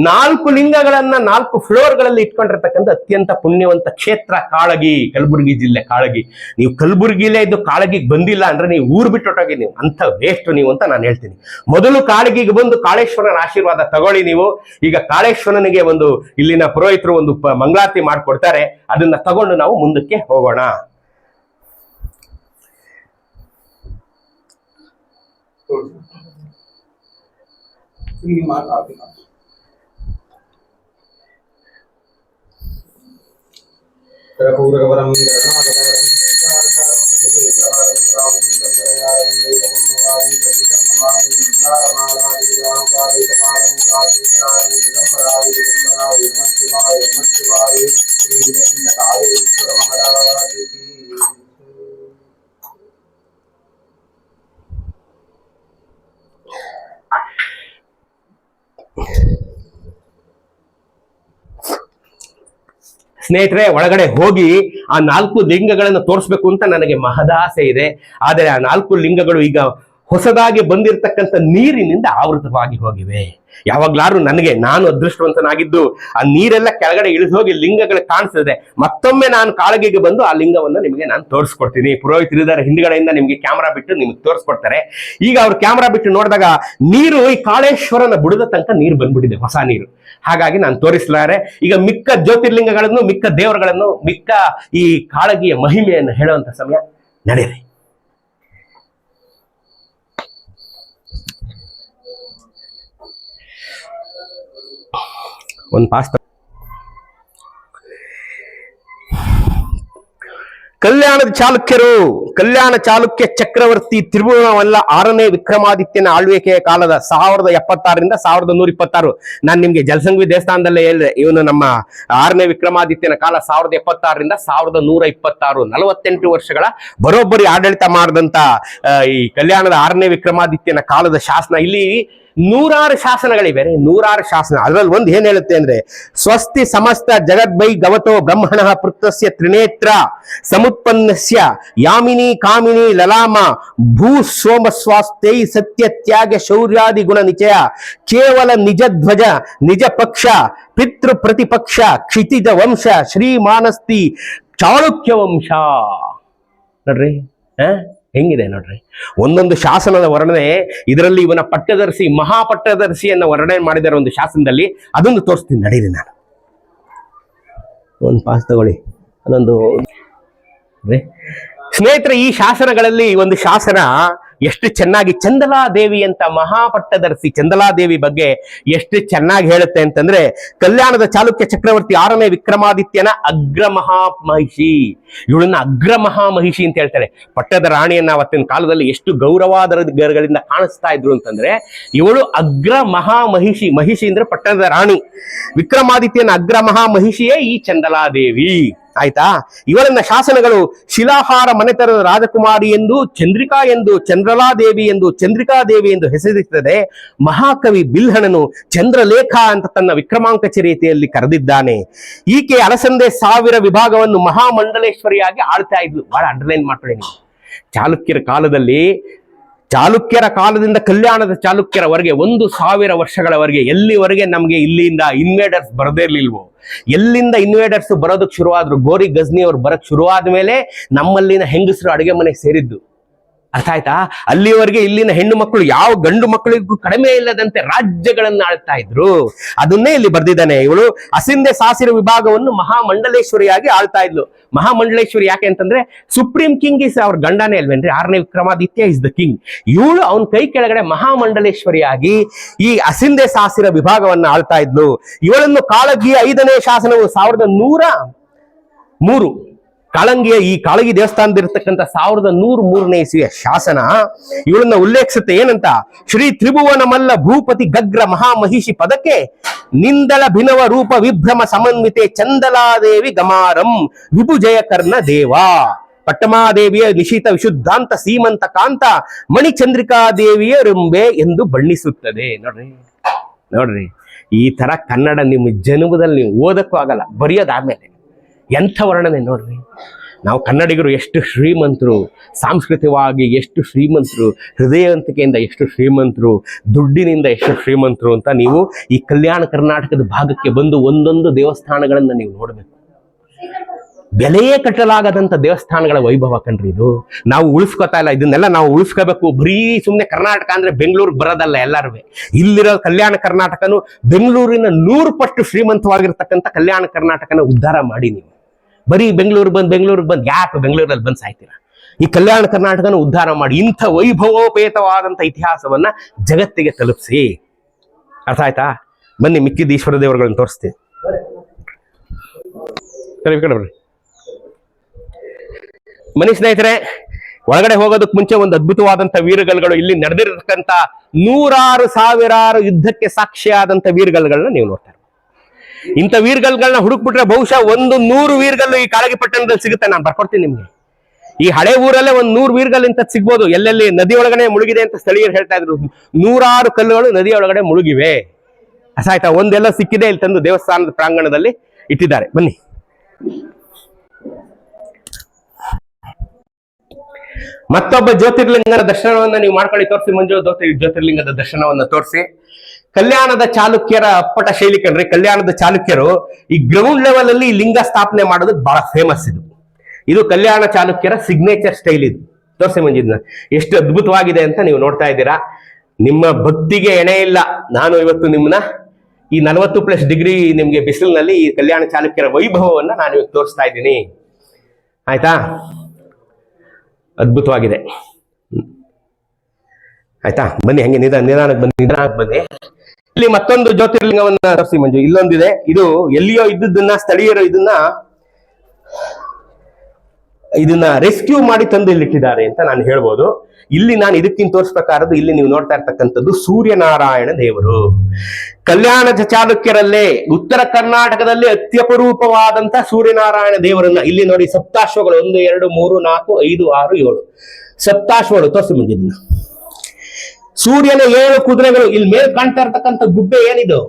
[SPEAKER 1] ನಾಲ್ಕು ಲಿಂಗಗಳನ್ನ, ನಾಲ್ಕು ಫ್ಲೋರ್ಗಳಲ್ಲಿ ಇಟ್ಕೊಂಡಿರ್ತಕ್ಕಂಥ ಅತ್ಯಂತ ಪುಣ್ಯವಂತ ಕ್ಷೇತ್ರ ಕಾಳಗಿ, ಕಲಬುರಗಿ ಜಿಲ್ಲೆ ಕಾಳಗಿ. ನೀವು ಕಲಬುರಗಿಲೇ ಇದ್ದು ಕಾಳಗಿಗೆ ಬಂದಿಲ್ಲ ಅಂದ್ರೆ ನೀವು ಊರು ಬಿಟ್ಟೊಟ್ಟೋಗಿ ನೀವು ಅಂತ ವೇಸ್ಟ್ ನೀವು ಅಂತ ನಾನು ಹೇಳ್ತೀನಿ. ಮೊದಲು ಕಾಳಗಿಗೆ ಬಂದು ಕಾಳೇಶ್ವರನ ಆಶೀರ್ವಾದ ತಗೊಳ್ಳಿ ನೀವು. ಈಗ ಕಾಳೇಶ್ವರನಿಗೆ ಒಂದು ಇಲ್ಲಿನ ಪುರೋಹಿತರು ಒಂದು ಮಂಗಳಾರತಿ ಮಾಡ್ಕೊಡ್ತಾರೆ. ಅದನ್ನ ತಗೊಂಡು ನಾವು ಮುಂದಕ್ಕೆ ಹೋಗೋಣ ಸ್ನೇಹಿತರೆ, ಒಳಗಡೆ ಹೋಗಿ ಆ ನಾಲ್ಕು ಲಿಂಗಗಳನ್ನು ತೋರಿಸ್ಬೇಕು ಅಂತ ನನಗೆ ಮಹದಾಸೆ ಇದೆ. ಆದರೆ ಆ ನಾಲ್ಕು ಲಿಂಗಗಳು ಈಗ ಹೊಸದಾಗಿ ಬಂದಿರತಕ್ಕಂಥ ನೀರಿನಿಂದ ಆವೃತವಾಗಿ ಹೋಗಿವೆ. ಯಾವಾಗ್ಲಾರು ನನಗೆ, ನಾನು ಅದೃಷ್ಟವಂತನಾಗಿದ್ದು, ಆ ನೀರೆಲ್ಲ ಕೆಳಗಡೆ ಇಳಿದು ಹೋಗಿ ಲಿಂಗಗಳು ಕಾಣಿಸಿದ್ರೆ ಮತ್ತೊಮ್ಮೆ ನಾನು ಕಾಳಗಿಗೆ ಬಂದು ಆ ಲಿಂಗವನ್ನು ನಿಮಗೆ ನಾನು ತೋರಿಸ್ಕೊಡ್ತೀನಿ. ಪುರೋಹಿತರಿದ್ದಾರೆ ಹಿಂದ್ಗಡೆಯಿಂದ ನಿಮಗೆ ಕ್ಯಾಮ್ರಾ ಬಿಟ್ಟು ನಿಮಗೆ ತೋರಿಸ್ಕೊಡ್ತಾರೆ. ಈಗ ಅವ್ರು ಕ್ಯಾಮ್ರಾ ಬಿಟ್ಟು ನೋಡಿದಾಗ ನೀರು ಈ ಕಾಳೇಶ್ವರನ ಬುಡದ ತನಕ ನೀರು ಬಂದ್ಬಿಟ್ಟಿದೆ, ಹೊಸ ನೀರು. ಹಾಗಾಗಿ ನಾನು ತೋರಿಸ್ಲಾರೆ. ಈಗ ಮಿಕ್ಕ ಜ್ಯೋತಿರ್ಲಿಂಗಗಳನ್ನು, ಮಿಕ್ಕ ದೇವರುಗಳನ್ನು, ಮಿಕ್ಕ ಈ ಕಾಳಗಿಯ ಮಹಿಮೆಯನ್ನು ಹೇಳುವಂತ ಸಮಯ ನಡೆಯಿರಿ ಒಂದು ಪಾಸ್ ಕಲ್ಯಾಣದ ಚಾಲುಕ್ಯರು, ಕಲ್ಯಾಣ ಚಾಲುಕ್ಯ ಚಕ್ರವರ್ತಿ ತ್ರಿಭುವನವಲ್ಲ ಆರನೇ ವಿಕ್ರಮಾದಿತ್ಯನ ಆಳ್ವಿಕೆಯ ಕಾಲದ ಸಾವಿರದ ಎಪ್ಪತ್ತಾರರಿಂದ ಸಾವಿರದ ನೂರ ಇಪ್ಪತ್ತಾರು. ನಾನು ನಿಮ್ಗೆ ಜಲಸಂಘವಿ ದೇವಸ್ಥಾನದಲ್ಲೇ ಹೇಳಿದೆ, ಇವನು ನಮ್ಮ ಆರನೇ ವಿಕ್ರಮಾದಿತ್ಯನ ಕಾಲ ಸಾವಿರದ ಎಪ್ಪತ್ತಾರರಿಂದ ಸಾವಿರದ ನೂರ ಇಪ್ಪತ್ತಾರು. ನಲವತ್ತೆಂಟು ವರ್ಷಗಳ ಬರೋಬ್ಬರಿ ಆಡಳಿತ ಮಾಡಿದಂತ ಈ ಕಲ್ಯಾಣದ ಆರನೇ ವಿಕ್ರಮಾದಿತ್ಯನ ಕಾಲದ ಶಾಸನ ಇಲ್ಲಿ ನೂರಾರು ಶಾಸನಗಳಿವೆ. ನೂರಾರು ಶಾಸನ. ಅದ್ರಲ್ಲಿ ಒಂದು ಏನ್ ಹೇಳುತ್ತೆ ಅಂದ್ರೆ, ಸ್ವಸ್ತಿ ಸಮಸ್ತ ಜಗದ್ಭೈ ಗವತೋ ಬ್ರಹ್ಮಣ ಪೃಥ್ವಸ್ಯ ತ್ರಿನೇತ್ರ ಸಮುತ್ಪನ್ನಸ್ಯ ಯಾಮಿನಿ ಕಾಮಿನಿ ಲಲಾಮ ಭೂ ಸೋಮ ಸ್ವಾಸ್ಥ್ಯೈ ಸತ್ಯ ತ್ಯಾಗ ಶೌರ್ಯಾದಿ ಗುಣ ನಿಚಯ ಕೇವಲ ನಿಜ ಧ್ವಜ, ನಿಜ ಪಕ್ಷ, ಪಿತೃ ಪ್ರತಿಪಕ್ಷ, ಕ್ಷಿತಿಜ ವಂಶ ಶ್ರೀಮಾನಸ್ತಿ ಚಾಳುಕ್ಯ ವಂಶ. ನೋಡ್ರಿ? ಹೆಂಗಿದೆ ನೋಡ್ರಿ? ಒಂದೊಂದು ಶಾಸನದ ವರ್ಣನೆ, ಇದರಲ್ಲಿ ಇವನ ಪಟ್ಟದರ್ಶಿ ಮಹಾಪಟ್ಟದರ್ಶಿಯನ್ನ ವರ್ಣನೆ ಮಾಡಿದ್ದಾರೆ ಒಂದು ಶಾಸನದಲ್ಲಿ. ಅದೊಂದು ತೋರಿಸ್ತೀನಿ, ನಡೀರಿ ನಾನು. ಒಂದು ಪಾಸ್ ತಗೊಳ್ಳಿ. ಅದೊಂದು. ಸ್ನೇಹಿತರೆ, ಈ ಶಾಸನಗಳಲ್ಲಿ ಒಂದು ಶಾಸನ ಎಷ್ಟು ಚೆನ್ನಾಗಿ ಚಂದಲಾದೇವಿ ಅಂತ ಮಹಾಪಟ್ಟದರ್ಶಿ ಚಂದಲಾದೇವಿ ಬಗ್ಗೆ ಎಷ್ಟು ಚೆನ್ನಾಗಿ ಹೇಳುತ್ತೆ ಅಂತಂದ್ರೆ, ಕಲ್ಯಾಣದ ಚಾಲುಕ್ಯ ಚಕ್ರವರ್ತಿ ಆರನೇ ವಿಕ್ರಮಾದಿತ್ಯನ ಅಗ್ರ ಮಹಾಮಹಿಷಿ ಇವಳನ್ನ ಅಗ್ರ ಮಹಾಮಹಿಷಿ ಅಂತ ಹೇಳ್ತಾರೆ. ಪಟ್ಟದ ರಾಣಿಯನ್ನ ಅವತ್ತಿನ ಕಾಲದಲ್ಲಿ ಎಷ್ಟು ಗೌರವಾದರಗಳಿಂದ ಕಾಣಿಸ್ತಾ ಇದ್ರು ಅಂತಂದ್ರೆ, ಇವಳು ಅಗ್ರ ಮಹಾಮಹಿಷಿ ಮಹಿಷಿ ಅಂದ್ರೆ ಪಟ್ಟದ ರಾಣಿ. ವಿಕ್ರಮಾದಿತ್ಯನ ಅಗ್ರ ಮಹಾಮಹಿಷಿಯೇ ಈ ಚಂದಲಾದೇವಿ. ಆಯ್ತಾ? ಇವರನ್ನ ಶಾಸನಗಳು ಶಿಲಾಹಾರ ಮನೆತರ ರಾಜಕುಮಾರಿ ಎಂದು, ಚಂದ್ರಿಕಾ ಎಂದು, ಚಂದ್ರಲಾದೇವಿ ಎಂದು, ಚಂದ್ರಿಕಾದೇವಿ ಎಂದು ಹೆಸರಿಸುತ್ತದೆ ಮಹಾಕವಿ ಬಿಲ್ಹಣನು ಚಂದ್ರಲೇಖ ಅಂತ ತನ್ನ ವಿಕ್ರಮಾಂಕ ಚರಿತೆಯಲ್ಲಿ ಕರೆದಿದ್ದಾನೆ. ಈಕೆ ಅಲಸಂದೆ ಸಾವಿರ ವಿಭಾಗವನ್ನು ಮಹಾಮಂಡಲೇಶ್ವರಿಯಾಗಿ ಆಳ್ತಾ ಇದ್ಲು. ಬಹಳ ಅಂಡರ್ಲೈನ್ ಮಾಡ್ಕೊಳ್ಳಿ ಚಾಲುಕ್ಯರ ಕಾಲದಲ್ಲಿ ಚಾಲುಕ್ಯರ ಕಾಲದಿಂದ ಕಲ್ಯಾಣದ ಚಾಲುಕ್ಯರವರೆಗೆ, ಒಂದು ಸಾವಿರ ವರ್ಷಗಳವರೆಗೆ, ಎಲ್ಲಿವರೆಗೆ ನಮಗೆ ಇಲ್ಲಿಂದ ಇನ್ವೇಡರ್ಸ್ ಬರದೇ ಇರ್ಲಿಲ್ವೋ? ಎಲ್ಲಿಂದ ಇನ್ವೇಡರ್ಸ್ ಬರೋದಕ್ಕೆ ಶುರುವಾದ್ರು? ಗೋರಿ ಗಜ್ನಿ ಅವ್ರು ಬರಕ್ ಶುರುವಾದ ಮೇಲೆ ನಮ್ಮಲ್ಲಿನ ಹೆಂಗಸರು ಅಡುಗೆ ಮನೆಗೆ ಸೇರಿದ್ದು. ಅರ್ಥ ಆಯ್ತಾ? ಅಲ್ಲಿವರೆಗೆ ಇಲ್ಲಿನ ಹೆಣ್ಣು ಮಕ್ಕಳು ಯಾವ ಗಂಡು ಮಕ್ಕಳಿಗೂ ಕಡಿಮೆ ಇಲ್ಲದಂತೆ ರಾಜ್ಯಗಳನ್ನ ಆಳ್ತಾ ಇದ್ರು. ಅದನ್ನೇ ಇಲ್ಲಿ ಬರ್ದಿದ್ದಾನೆ. ಇವಳು ಅಸಿಂದೆ ಸಾಸಿರ ವಿಭಾಗವನ್ನು ಮಹಾಮಂಡಲೇಶ್ವರಿಯಾಗಿ ಆಳ್ತಾ ಇದ್ಲು. ಮಹಾಮಂಡಲೇಶ್ವರಿ ಯಾಕೆ ಅಂತಂದ್ರೆ ಸುಪ್ರೀಂ ಕಿಂಗ್ ಇಸ್ ಅವ್ರ ಗಂಡನೇ ಅಲ್ವೇನ್ರಿ? ಆರನೇ ವಿಕ್ರಮಾದಿತ್ಯ ಇಸ್ ದ ಕಿಂಗ್. ಇವಳು ಅವನ ಕೈ ಕೆಳಗಡೆ ಮಹಾಮಂಡಲೇಶ್ವರಿಯಾಗಿ ಈ ಅಸಿಂದೆ ಸಾಸಿರ ವಿಭಾಗವನ್ನ ಆಳ್ತಾ ಇದ್ಲು. ಇವಳನ್ನು ಕಾಳಗಿಯ ಐದನೇ ಶಾಸನವು ಸಾವಿರದ ನೂರ ಮೂರು. ಕಾಳಂಗಿಯ ಈ ಕಾಳಗಿ ದೇವಸ್ಥಾನದಿರ್ತಕ್ಕಂಥ ಸಾವಿರದ ನೂರ ಮೂರನೇ ಇಸಿಯ ಶಾಸನ, ಇವಳನ್ನ ಉಲ್ಲೇಖಿಸುತ್ತೆ ಏನಂತ? ಶ್ರೀ ತ್ರಿಭುವನ ಮಲ್ಲ ಭೂಪತಿ ಗಗ್ರ ಮಹಾಮಹಿಷಿ ಪದಕ್ಕೆ ನಿಂದಳ ಭಿನವ ರೂಪ ವಿಭ್ರಮ ಸಮನ್ವಿತೆ ಚಂದಲಾದೇವಿ ಗಮಾರಂ ವಿಭುಜಯ ಕರ್ಣ ದೇವ. ಪಟ್ಟಮಾದೇವಿಯ ನಿಶಿತ ವಿಶುದ್ಧಾಂತ ಸೀಮಂತ ಕಾಂತ ಮಣಿಚಂದ್ರಿಕಾ ದೇವಿಯ ರುಂಬೆ ಎಂದು ಬಣ್ಣಿಸುತ್ತದೆ. ನೋಡ್ರಿ ನೋಡ್ರಿ. ಈ ತರ ಕನ್ನಡ ನಿಮ್ಮ ಜನ್ಮದಲ್ಲಿ ನೀವು ಓದಕ್ಕೂ ಆಗಲ್ಲ, ಬರೆಯೋದಾದ್ಮೇಲೆ. ಎಂಥ ವರ್ಣನೆ ನೋಡ್ರಿ? ನಾವು ಕನ್ನಡಿಗರು ಎಷ್ಟು ಶ್ರೀಮಂತರು, ಸಾಂಸ್ಕೃತಿಕವಾಗಿ ಎಷ್ಟು ಶ್ರೀಮಂತರು ಹೃದಯವಂತಿಕೆಯಿಂದ ಎಷ್ಟು ಶ್ರೀಮಂತರು, ದುಡ್ಡಿನಿಂದ ಎಷ್ಟು ಶ್ರೀಮಂತರು ಅಂತ ನೀವು ಈ ಕಲ್ಯಾಣ ಕರ್ನಾಟಕದ ಭಾಗಕ್ಕೆ ಬಂದು ಒಂದೊಂದು ದೇವಸ್ಥಾನಗಳನ್ನು ನೀವು ನೋಡಬೇಕು. ಬೆಲೆಯೇ ಕಟ್ಟಲಾಗದಂಥ ದೇವಸ್ಥಾನಗಳ ವೈಭವ ಕಣ್ರಿ ಇದು. ನಾವು ಉಳಿಸ್ಕೊತಾ ಇಲ್ಲ, ಇದನ್ನೆಲ್ಲ ನಾವು ಉಳಿಸ್ಕೋಬೇಕು. ಬರೀ ಸುಮ್ಮನೆ ಕರ್ನಾಟಕ ಅಂದ್ರೆ ಬೆಂಗಳೂರಿಗೆ ಬರೋದಲ್ಲ ಎಲ್ಲರೂ ಇಲ್ಲಿರೋ ಕಲ್ಯಾಣ ಕರ್ನಾಟಕನು ಬೆಂಗಳೂರಿನ ನೂರು ಪಟ್ಟು ಶ್ರೀಮಂತವಾಗಿರ್ತಕ್ಕಂಥ ಕಲ್ಯಾಣ ಕರ್ನಾಟಕನ ಉದ್ಧಾರ ಮಾಡಿ ನೀವು. ಬರೀ ಬೆಂಗಳೂರು ಬಂದು ಬೆಂಗಳೂರಿಗೆ ಬಂದು ಯಾಕೆ ಬೆಂಗಳೂರಲ್ಲಿ ಬಂದು ಸಾಯ್ತೀರ? ಈ ಕಲ್ಯಾಣ ಕರ್ನಾಟಕನ ಉದ್ಧಾರ ಮಾಡಿ ಇಂಥ ವೈಭವೋಪೇತವಾದಂಥ ಇತಿಹಾಸವನ್ನ ಜಗತ್ತಿಗೆ ತಲುಪಿಸಿ. ಅರ್ಥ ಆಯ್ತಾ? ಬನ್ನಿ ಮಿಕ್ಕಿದ ಈಶ್ವರ ದೇವರುಗಳನ್ನ ತೋರಿಸ್ತೀನಿ. ಮನಿ ಸ್ನೇಹಿತರೆ, ಒಳಗಡೆ ಹೋಗೋದಕ್ಕೆ ಮುಂಚೆ ಒಂದು ಅದ್ಭುತವಾದಂತ ವೀರಗಲ್ಗಳು ಇಲ್ಲಿ ನಡೆದಿರತಕ್ಕಂತ ನೂರಾರು ಸಾವಿರಾರು ಯುದ್ಧಕ್ಕೆ ಸಾಕ್ಷಿಯಾದಂತ ವೀರಗಲ್ಗಳನ್ನ ನೀವು ನೋಡ್ತಾ ಇರ್ಬೋದು. ಇಂಥ ವೀರ್ಗಲ್ಗಳನ್ನ ಹುಡುಕ್ಬಿಟ್ರೆ ಬಹುಶಃ ಒಂದು ನೂರು ವೀರ್ಗಲ್ಲು ಈ ಕಾಳಗಿ ಪಟ್ಟಣದಲ್ಲಿ ಸಿಗುತ್ತೆ, ನಾನು ಬರ್ಕೊಡ್ತೀನಿ ನಿಮ್ಗೆ. ಈ ಹಳೆ ಊರಲ್ಲೇ ಒಂದು ನೂರು ವೀರ್ಗಲ್ ಇಂತ ಸಿಗ್ಬೋದು. ಎಲ್ಲೆಲ್ಲಿ ನದಿ ಒಳಗಡೆ ಮುಳುಗಿದೆ ಅಂತ ಸ್ಥಳೀಯರು ಹೇಳ್ತಾ ಇದ್ರು. ನೂರಾರು ಕಲ್ಲುಗಳು ನದಿ ಒಳಗಡೆ ಮುಳುಗಿವೆ. ಅಸಾಯ್ತಾ, ಒಂದೆಲ್ಲ ಸಿಕ್ಕಿದೆ, ಇಲ್ಲಿ ತಂದು ದೇವಸ್ಥಾನದ ಪ್ರಾಂಗಣದಲ್ಲಿ ಇಟ್ಟಿದ್ದಾರೆ. ಬನ್ನಿ. ಮತ್ತೊಬ್ಬ ಜ್ಯೋತಿರ್ಲಿಂಗನ ದರ್ಶನವನ್ನ ನೀವು ಮಾಡ್ಕೊಳ್ಳಿ, ತೋರಿಸಿ ಮಂಜು. ಜ್ಯೋತಿ ಜ್ಯೋತಿರ್ಲಿಂಗದ ದರ್ಶನವನ್ನ ತೋರಿಸಿ. ಕಲ್ಯಾಣದ ಚಾಲುಕ್ಯರ ಅಪ್ಪಟ ಶೈಲಿ ಕಣ್ರಿ, ಕಲ್ಯಾಣದ ಚಾಲುಕ್ಯರು ಈ ಗ್ರೌಂಡ್ ಲೆವೆಲ್ ಅಲ್ಲಿ ಲಿಂಗ ಸ್ಥಾಪನೆ ಮಾಡೋದಕ್ಕೆ ಬಹಳ ಫೇಮಸ್ ಇದು. ಇದು ಕಲ್ಯಾಣ ಚಾಲುಕ್ಯರ ಸಿಗ್ನೇಚರ್ ಸ್ಟೈಲ್ ಇದು. ತೋರಿಸಿ ಮಂಜಿದ್ನ ಎಷ್ಟು ಅದ್ಭುತವಾಗಿದೆ ಅಂತ ನೀವು ನೋಡ್ತಾ ಇದ್ದೀರಾ. ನಿಮ್ಮ ಭಕ್ತಿಗೆ ಎಣೆ ಇಲ್ಲ. ನಾನು ಇವತ್ತು ನಿಮ್ಮನ್ನ ಈ ನಲವತ್ತು ಪ್ಲಸ್ ಡಿಗ್ರಿ ನಿಮಗೆ ಬಿಸಿಲಿನಲ್ಲಿ ಈ ಕಲ್ಯಾಣ ಚಾಲುಕ್ಯರ ವೈಭವವನ್ನ ನಾನು ಇವತ್ತು ತೋರಿಸ್ತಾ ಇದ್ದೀನಿ. ಆಯ್ತಾ? ಅದ್ಭುತವಾಗಿದೆ. ಆಯ್ತಾ? ಬನ್ನಿ, ಹಂಗೆ ನಿಧಾನ, ನಿಧಾನಕ್ಕೆ ಬನ್ನಿ ನಿಧಾನಕ್ಕೆ ಬನ್ನಿ. ಇಲ್ಲಿ ಮತ್ತೊಂದು ಜ್ಯೋತಿರ್ಲಿಂಗವನ್ನ ತೋರಿಸಿ ಮಂಜು. ಇಲ್ಲೊಂದಿದೆ. ಇದು ಎಲ್ಲಿಯೋ ಇದ್ದದ್ದನ್ನ, ಸ್ಥಳೀಯರು ಇದನ್ನ ಇದನ್ನ ರೆಸ್ಕ್ಯೂ ಮಾಡಿ ತಂದು ಇಲ್ಲಿಟ್ಟಿದ್ದಾರೆ ಅಂತ ನಾನು ಹೇಳ್ಬೋದು. ಇಲ್ಲಿ ನಾನು ಇದಕ್ಕಿಂತ ತೋರಿಸ್ಬೇಕಾರದು ಇಲ್ಲಿ ನೀವು ನೋಡ್ತಾ ಇರ್ತಕ್ಕಂಥದ್ದು ಸೂರ್ಯನಾರಾಯಣ ದೇವರು. ಕಲ್ಯಾಣ ಚಾಲುಕ್ಯರಲ್ಲೇ ಉತ್ತರ ಕರ್ನಾಟಕದಲ್ಲಿ ಅತ್ಯಪರೂಪವಾದಂತ ಸೂರ್ಯನಾರಾಯಣ ದೇವರನ್ನ ಇಲ್ಲಿ ನೋಡಿ ಸಪ್ತಾಶ್ವಗಳು ಒಂದು, ಎರಡು, ಮೂರು, ನಾಲ್ಕು, ಐದು, ಆರು, ಏಳು. ಸಪ್ತಾಶ್ವಗಳು, ತೋರಿಸಿ ಮುಂದೆ ಇದನ್ನ. ಸೂರ್ಯನ ಏಳು ಕುದುರೆಗಳು, ಇಲ್ಲಿ ಮೇಲ್ ಕಾಣ್ತಾ ಇರ್ತಕ್ಕಂಥ ಗುಬ್ಬೆ ಏನಿದು?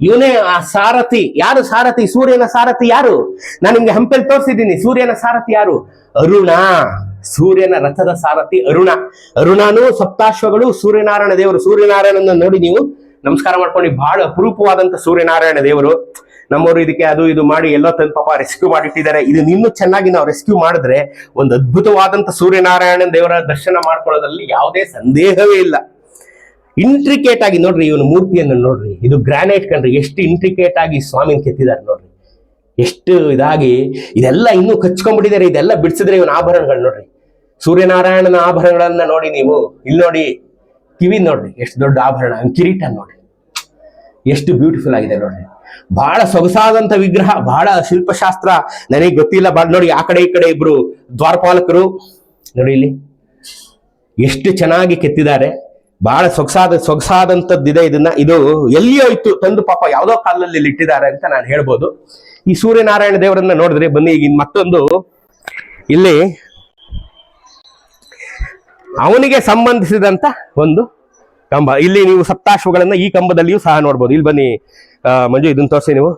[SPEAKER 1] ಇವನೇ ಆ ಸಾರಥಿ. ಯಾರು ಸಾರಥಿ? ಸೂರ್ಯನ ಸಾರಥಿ ಯಾರು? ನಾನು ನಿಮ್ಗೆ ಹಂಪಲ್ಲಿ ತೋರಿಸಿದ್ದೀನಿ. ಸೂರ್ಯನ ಸಾರಥಿ ಯಾರು? ಅರುಣ. ಸೂರ್ಯನ ರಥದ ಸಾರಥಿ ಅರುಣ. ಅರುಣನು ಸಪ್ತಾಶ್ವಗಳು, ಸೂರ್ಯನಾರಾಯಣ ದೇವರು. ಸೂರ್ಯನಾರಾಯಣನ ನೋಡಿ ನೀವು ನಮಸ್ಕಾರ ಮಾಡ್ಕೊಂಡು ಬಹಳ ಅಪರೂಪವಾದಂತ ಸೂರ್ಯನಾರಾಯಣ ದೇವರು. ನಮ್ಮವರು ಇದಕ್ಕೆ ಅದು ಇದು ಮಾಡಿ ಎಲ್ಲೋ ತಂದು ಪಾಪ ರೆಸ್ಕ್ಯೂ ಮಾಡಿಟ್ಟಿದ್ದಾರೆ. ಇದು ಇನ್ನೂ ಚೆನ್ನಾಗಿ ನಾವು ರೆಸ್ಕ್ಯೂ ಮಾಡಿದ್ರೆ ಒಂದು ಅದ್ಭುತವಾದಂತ ಸೂರ್ಯನಾರಾಯಣ ದೇವರ ದರ್ಶನ ಮಾಡ್ಕೊಳ್ಳೋದ್ರಲ್ಲಿ ಯಾವುದೇ ಸಂದೇಹವೇ ಇಲ್ಲ. ಇಂಟ್ರಿಕೇಟ್ ಆಗಿ ನೋಡ್ರಿ ಇವನು ಮೂರ್ತಿಯನ್ನು ನೋಡ್ರಿ. ಇದು ಗ್ರಾನೈಟ್ ಕಣ್ರಿ. ಎಷ್ಟು ಇಂಟ್ರಿಕೇಟ್ ಆಗಿ ಸ್ವಾಮಿನ ಕೆತ್ತಿದ್ದಾರೆ ನೋಡ್ರಿ. ಎಷ್ಟು ಇದಾಗಿ ಇದೆಲ್ಲ ಇನ್ನೂ ಕಚ್ಕೊಂಡ್ಬಿಟ್ಟಿದ್ದಾರೆ. ಇದೆಲ್ಲ ಬಿಡಿಸಿದ್ರೆ ಇವನ ಆಭರಣಗಳು ನೋಡ್ರಿ. ಸೂರ್ಯನಾರಾಯಣನ ಆಭರಣಗಳನ್ನ ನೋಡಿ ನೀವು. ಇಲ್ಲಿ ನೋಡಿ, ಕಿವಿ ನೋಡ್ರಿ. ಎಷ್ಟು ದೊಡ್ಡ ಆಭರಣ. ಕಿರೀಟ ನೋಡ್ರಿ. ಎಷ್ಟು ಬ್ಯೂಟಿಫುಲ್ ಆಗಿದೆ ನೋಡ್ರಿ. ಬಹಳ ಸೊಗಸಾದಂತ ವಿಗ್ರಹ, ಬಹಳ ಶಿಲ್ಪಶಾಸ್ತ್ರ. ನನಗೆ ಗೊತ್ತಿಲ್ಲ. ಬಾಳ ನೋಡಿ, ಆ ಕಡೆ ಈ ಕಡೆ ಇಬ್ರು ದ್ವಾರಪಾಲಕರು. ನೋಡಿ ಇಲ್ಲಿ. ಎಷ್ಟು ಚೆನ್ನಾಗಿ ಕೆತ್ತಿದ್ದಾರೆ. ಬಹಳ ಸೊಗಸಾದ ಸೊಗಸಾದಂಥದ್ದಿದೆ ಇದನ್ನ. ಇದು ಎಲ್ಲಿ ಹೋಯ್ತು ತಂದು ಪಾಪ ಯಾವ್ದೋ ಕಾಲದಲ್ಲಿ ಇಟ್ಟಿದ್ದಾರೆ ಅಂತ ನಾನು ಹೇಳ್ಬೋದು. ಈ ಸೂರ್ಯನಾರಾಯಣ ದೇವರನ್ನ ನೋಡಿದ್ರೆ ಬನ್ನಿ ಈಗ ಮತ್ತೊಂದು. ಇಲ್ಲಿ ಅವನಿಗೆ ಸಂಬಂಧಿಸಿದಂತ ಒಂದು ಕಂಬ. ಇಲ್ಲಿ ನೀವು ಸಪ್ತಾಶ್ವಗಳನ್ನ ಈ ಕಂಬದಲ್ಲಿಯೂ ಸಹ ನೋಡ್ಬೋದು. ಇಲ್ಲಿ ಬನ್ನಿ ಮಂಜು ಇದನ್ನ ತೋರಿಸಿ ನೀವು.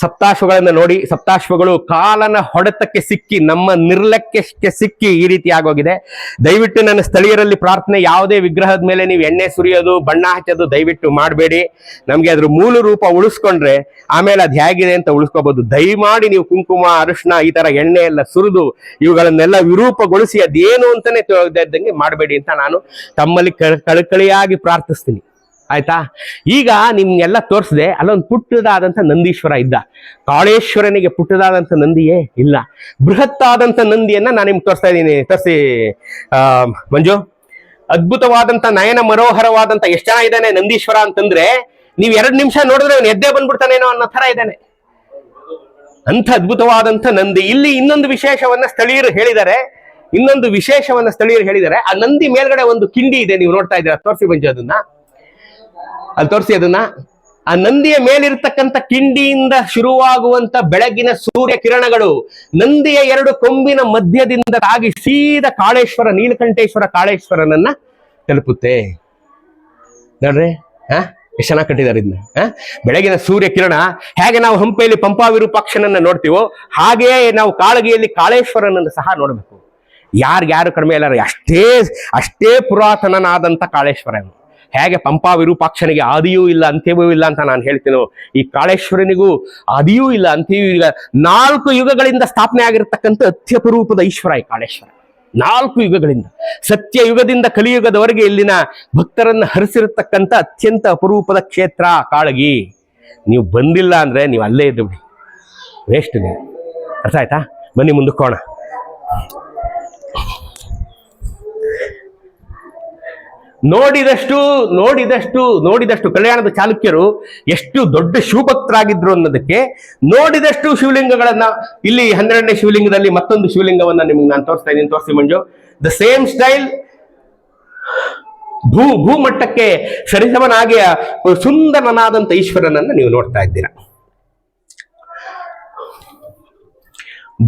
[SPEAKER 1] ಸಪ್ತಾಶ್ವಗಳನ್ನ ನೋಡಿ, ಸಪ್ತಾಶ್ವಗಳು ಕಾಲನ ಹೊಡೆತಕ್ಕೆ ಸಿಕ್ಕಿ, ನಮ್ಮ ನಿರ್ಲಕ್ಷ್ಯಕ್ಕೆ ಸಿಕ್ಕಿ ಈ ರೀತಿ ಆಗೋಗಿದೆ. ದಯವಿಟ್ಟು ನನ್ನ ಸ್ಥಳೀಯರಲ್ಲಿ ಪ್ರಾರ್ಥನೆ, ಯಾವುದೇ ವಿಗ್ರಹದ ಮೇಲೆ ನೀವು ಎಣ್ಣೆ ಸುರಿಯೋದು, ಬಣ್ಣ ಹಚ್ಚೋದು ದಯವಿಟ್ಟು ಮಾಡಬೇಡಿ. ನಮಗೆ ಅದ್ರ ಮೂಲ ರೂಪ ಉಳಿಸ್ಕೊಂಡ್ರೆ, ಆಮೇಲೆ ಅದು ಹೇಗಿದೆ ಅಂತ ಉಳಿಸ್ಕೋಬಹುದು ದಯಮಾಡಿ ನೀವು ಕುಂಕುಮ ಅರಿಶಿನ ಈ ತರ ಎಣ್ಣೆ ಎಲ್ಲ ಸುರಿದು, ಇವುಗಳನ್ನೆಲ್ಲ ವಿರೂಪಗೊಳಿಸಿ, ಅದೇನು ಅಂತಾನೆ ತಿಳಿದಂಗೆ ಮಾಡಬೇಡಿ ಅಂತ ನಾನು ತಮ್ಮಲ್ಲಿ ಕಳ- ಕಳಕಳಿಯಾಗಿ ಪ್ರಾರ್ಥಿಸ್ತೀನಿ. ಆಯ್ತಾ? ಈಗ ನಿಮ್ಗೆಲ್ಲ ತೋರಿಸಿದೆ ಅಲ್ಲೊಂದು ಪುಟ್ಟದಾದಂಥ ನಂದೀಶ್ವರ ಇದ್ದ. ಕಾಳೇಶ್ವರನಿಗೆ ಪುಟ್ಟದಾದಂಥ ನಂದಿಯೇ ಇಲ್ಲ. ಬೃಹತ್ತಾದಂಥ ನಂದಿಯನ್ನ ನಾನು ನಿಮ್ಗೆ ತೋರಿಸ್ತಾ ಇದ್ದೀನಿ. ತರಿಸಿ ಮಂಜು ಅದ್ಭುತವಾದಂಥ ನಯನ ಮನೋಹರವಾದಂಥ ಎಷ್ಟು ಜನ ಇದ್ದಾನೆ ನಂದೀಶ್ವರ ಅಂತಂದ್ರೆ ನೀವು ಎರಡು ನಿಮಿಷ ನೋಡಿದ್ರೆ ಅವ್ನು ಎದ್ದೇ ಬಂದ್ಬಿಡ್ತಾನೇನೋ ಅನ್ನೋ ಥರ ಇದ್ದಾನೆ. ಅಂಥ ಅದ್ಭುತವಾದಂಥ ನಂದಿ. ಇಲ್ಲಿ ಇನ್ನೊಂದು ವಿಶೇಷವನ್ನ ಸ್ಥಳೀಯರು ಹೇಳಿದ್ದಾರೆ. ಇನ್ನೊಂದು ವಿಶೇಷವನ್ನ ಸ್ಥಳೀಯರು ಹೇಳಿದ್ದಾರೆ. ಆ ನಂದಿ ಮೇಲ್ಗಡೆ ಒಂದು ಕಿಂಡಿ ಇದೆ, ನೀವು ನೋಡ್ತಾ ಇದ್ದೀರಾ. ತೋರಿಸಿ ಬಂಜು ಅದನ್ನ. ಅಲ್ಲಿ ತೋರಿಸಿ ಅದನ್ನ. ಆ ನಂದಿಯ ಮೇಲಿರ್ತಕ್ಕಂಥ ಕಿಂಡಿಯಿಂದ ಶುರುವಾಗುವಂತ ಬೆಳಗಿನ ಸೂರ್ಯ ಕಿರಣಗಳು, ನಂದಿಯ ಎರಡು ಕೊಂಬಿನ ಮಧ್ಯದಿಂದ ತಾಗಿ ಸೀದ ಕಾಳೇಶ್ವರ, ನೀಲಕಂಠೇಶ್ವರ ಕಾಳೇಶ್ವರನನ್ನ ತಲುಪುತ್ತೆ. ನೋಡ್ರಿ, ಹ? ಎಷ್ಟು ಚೆನ್ನಾಗಿ ಕಟ್ಟಿದ್ದಾರೆ ಇದನ್ನ ಬೆಳಗಿನ ಸೂರ್ಯ ಕಿರಣ, ಹೇಗೆ ನಾವು ಹಂಪೆಯಲ್ಲಿ ಪಂಪಾ ವಿರೂಪಾಕ್ಷನನ್ನ ನೋಡ್ತೀವೋ ಹಾಗೆಯೇ ನಾವು ಕಾಳಗಿಯಲ್ಲಿ ಕಾಳೇಶ್ವರನನ್ನು ಸಹ ನೋಡಬೇಕು. ಯಾರು ಕಡಿಮೆ ಇಲ್ಲ ಅಷ್ಟೇ ಅಷ್ಟೇ ಪುರಾತನನಾದಂಥ ಕಾಳೇಶ್ವರ ಇವನು. ಹೇಗೆ ಪಂಪಾ ವಿರೂಪಾಕ್ಷನಿಗೆ ಆದಿಯೂ ಇಲ್ಲ, ಅಂತ್ಯವೂ ಇಲ್ಲ ಅಂತ ನಾನು ಹೇಳ್ತೀನೋ. ಈ ಕಾಳೇಶ್ವರನಿಗೂ ಆದಿಯೂ ಇಲ್ಲ, ಅಂತ್ಯವೂ ಇಲ್ಲ. ನಾಲ್ಕು ಯುಗಗಳಿಂದ ಸ್ಥಾಪನೆ ಆಗಿರತಕ್ಕಂಥ ಅತ್ಯಪರೂಪದ ಈಶ್ವರ ಈ ಕಾಳೇಶ್ವರ. ನಾಲ್ಕು ಯುಗಗಳಿಂದ. ಸತ್ಯ ಯುಗದಿಂದ ಕಲಿಯುಗದವರೆಗೆ ಇಲ್ಲಿನ ಭಕ್ತರನ್ನು ಹರಿಸಿರತಕ್ಕಂಥ ಅತ್ಯಂತ ಅಪರೂಪದ ಕ್ಷೇತ್ರ ಕಾಳಗಿ. ನೀವು ಬಂದಿಲ್ಲ ಅಂದ್ರೆ ನೀವು ಅಲ್ಲೇ ಇದ್ದು ಬಿಡಿ. ವೇಸ್ಟ್ ನೀವು. ಅರ್ಥ ಆಯ್ತಾ? ಬನ್ನಿ ಮುಂದಕ್ಕೋಣ ನೋಡಿದಷ್ಟು ನೋಡಿದಷ್ಟು ನೋಡಿದಷ್ಟು ಕಲ್ಯಾಣದ ಚಾಲುಕ್ಯರು ಎಷ್ಟು ದೊಡ್ಡ ಶಿವಭಕ್ತರಾಗಿದ್ರು ಅನ್ನೋದಕ್ಕೆ ನೋಡಿದಷ್ಟು ಶಿವಲಿಂಗಗಳನ್ನ ಇಲ್ಲಿ ಹನ್ನೆರಡನೇ ಶಿವಲಿಂಗದಲ್ಲಿ ಮತ್ತೊಂದು ಶಿವಲಿಂಗವನ್ನ ನಿಮ್ಗೆ ನಾನು ತೋರಿಸ್ತಾ ಇದ್ದೀನಿ. ತೋರಿಸಿ ಮಂಜು. ದ ಸೇಮ್ ಸ್ಟೈಲ್ ಭೂ, ಭೂಮಟ್ಟಕ್ಕೆ ಸರಿಸಮನಾಗಿ ಸುಂದರನಾದಂತ ಈಶ್ವರನನ್ನ ನೀವು ನೋಡ್ತಾ ಇದ್ದೀರಾ.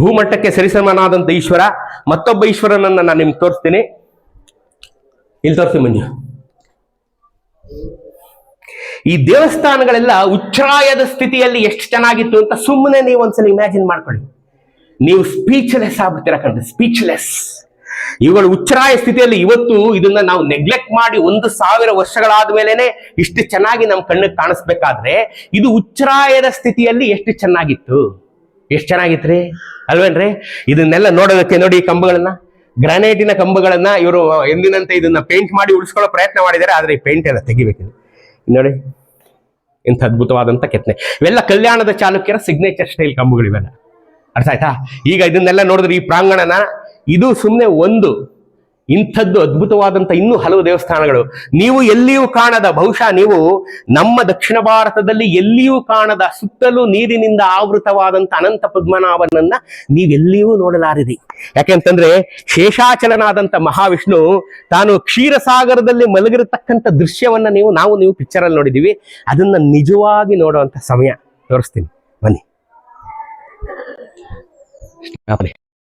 [SPEAKER 1] ಭೂಮಟ್ಟಕ್ಕೆ ಸರಿಸಮನಾದಂಥ ಈಶ್ವರ, ಮತ್ತೊಬ್ಬ ಈಶ್ವರನನ್ನ ನಾನು ನಿಮ್ಗೆ ತೋರಿಸ್ತೀನಿ. ಇಲ್ಲಿ ತೋರಿಸಿ ಮಂಜು ಈ ದೇವಸ್ಥಾನಗಳೆಲ್ಲ ಉಚ್ಛ್ರಾಯದ ಸ್ಥಿತಿಯಲ್ಲಿ ಎಷ್ಟು ಚೆನ್ನಾಗಿತ್ತು ಅಂತ ಸುಮ್ಮನೆ ನೀವು ಒಂದ್ಸಲ ಇಮ್ಯಾಜಿನ್ ಮಾಡ್ಕೊಳ್ಳಿ. ನೀವು ಸ್ಪೀಚ್ಲೆಸ್ ಆಗ್ಬಿಡ್ತೀರಾ ಕಂಡ್ರೆ ಸ್ಪೀಚ್ಲೆಸ್ ಇವುಗಳು ಉಚ್ಛ್ರಾಯ ಸ್ಥಿತಿಯಲ್ಲಿ ಇವತ್ತು ಇದನ್ನ ನಾವು ನೆಗ್ಲೆಕ್ಟ್ ಮಾಡಿ ಒಂದು ಸಾವಿರ ವರ್ಷಗಳಾದ ಮೇಲೆನೆ ಇಷ್ಟು ಚೆನ್ನಾಗಿ ನಮ್ಮ ಕಣ್ಣಿಗೆ ಕಾಣಿಸ್ಬೇಕಾದ್ರೆ ಇದು ಉಚ್ಛ್ರಾಯದ ಸ್ಥಿತಿಯಲ್ಲಿ ಎಷ್ಟು ಚೆನ್ನಾಗಿತ್ತು? ಎಷ್ಟು ಚೆನ್ನಾಗಿತ್ರಿ? ಅಲ್ವೇನ್ರಿ? ಇದನ್ನೆಲ್ಲ ನೋಡೋದಕ್ಕೆ ನೋಡಿ ಕಂಬಗಳನ್ನ. ಗ್ರಾನೈಟಿನ ಕಂಬಗಳನ್ನ ಇವರು ಎಂದಿನಂತೆ ಇದನ್ನ ಪೇಂಟ್ ಮಾಡಿ ಉಳಿಸ್ಕೊಳ್ಳೋ ಪ್ರಯತ್ನ ಮಾಡಿದ್ದಾರೆ, ಆದ್ರೆ ಈ ಪೇಂಟ್ ಎಲ್ಲ ತೆಗಿಬೇಕು ನೋಡಿ, ಇಂಥ ಅದ್ಭುತವಾದಂಥ ಕೆತ್ತನೆ. ಇವೆಲ್ಲ ಕಲ್ಯಾಣದ ಚಾಲುಕ್ಯರ ಸಿಗ್ನೇಚರ್ ಸ್ಟೈಲ್ ಕಂಬಗಳು ಇವೆಲ್ಲ ಅರ್ಥ ಆಯ್ತಾ? ಈಗ ಇದನ್ನೆಲ್ಲ ನೋಡಿದ್ರೆ ಈ ಪ್ರಾಂಗಣನ ಇದು ಸುಮ್ಮನೆ ಒಂದು ಇಂಥದ್ದು ಅದ್ಭುತವಾದಂಥ ಇನ್ನೂ ಹಲವು ದೇವಸ್ಥಾನಗಳು. ನೀವು ಎಲ್ಲಿಯೂ ಕಾಣದ, ಬಹುಶಃ ನೀವು ನಮ್ಮ ದಕ್ಷಿಣ ಭಾರತದಲ್ಲಿ ಎಲ್ಲಿಯೂ ಕಾಣದ, ಸುತ್ತಲೂ ನೀರಿನಿಂದ ಆವೃತವಾದಂಥ ಅನಂತ ಪದ್ಮನಾಭನನ್ನ ನೀವೆಲ್ಲಿಯೂ ನೋಡಲಾರಿರಿ. ಯಾಕೆಂತಂದ್ರೆ ಶೇಷಾಚಲನಾದಂಥ ಮಹಾವಿಷ್ಣು ತಾನು ಕ್ಷೀರಸಾಗರದಲ್ಲಿ ಮಲಗಿರತಕ್ಕಂಥ ದೃಶ್ಯವನ್ನ ನೀವು, ನಾವು, ನೀವು ಪಿಕ್ಚರ್ ಅಲ್ಲಿ ನೋಡಿದೀವಿ. ಅದನ್ನ ನಿಜವಾಗಿ ನೋಡುವಂತ ಸಮಯ. ತೋರಿಸ್ತೀನಿ. ಬನ್ನಿ.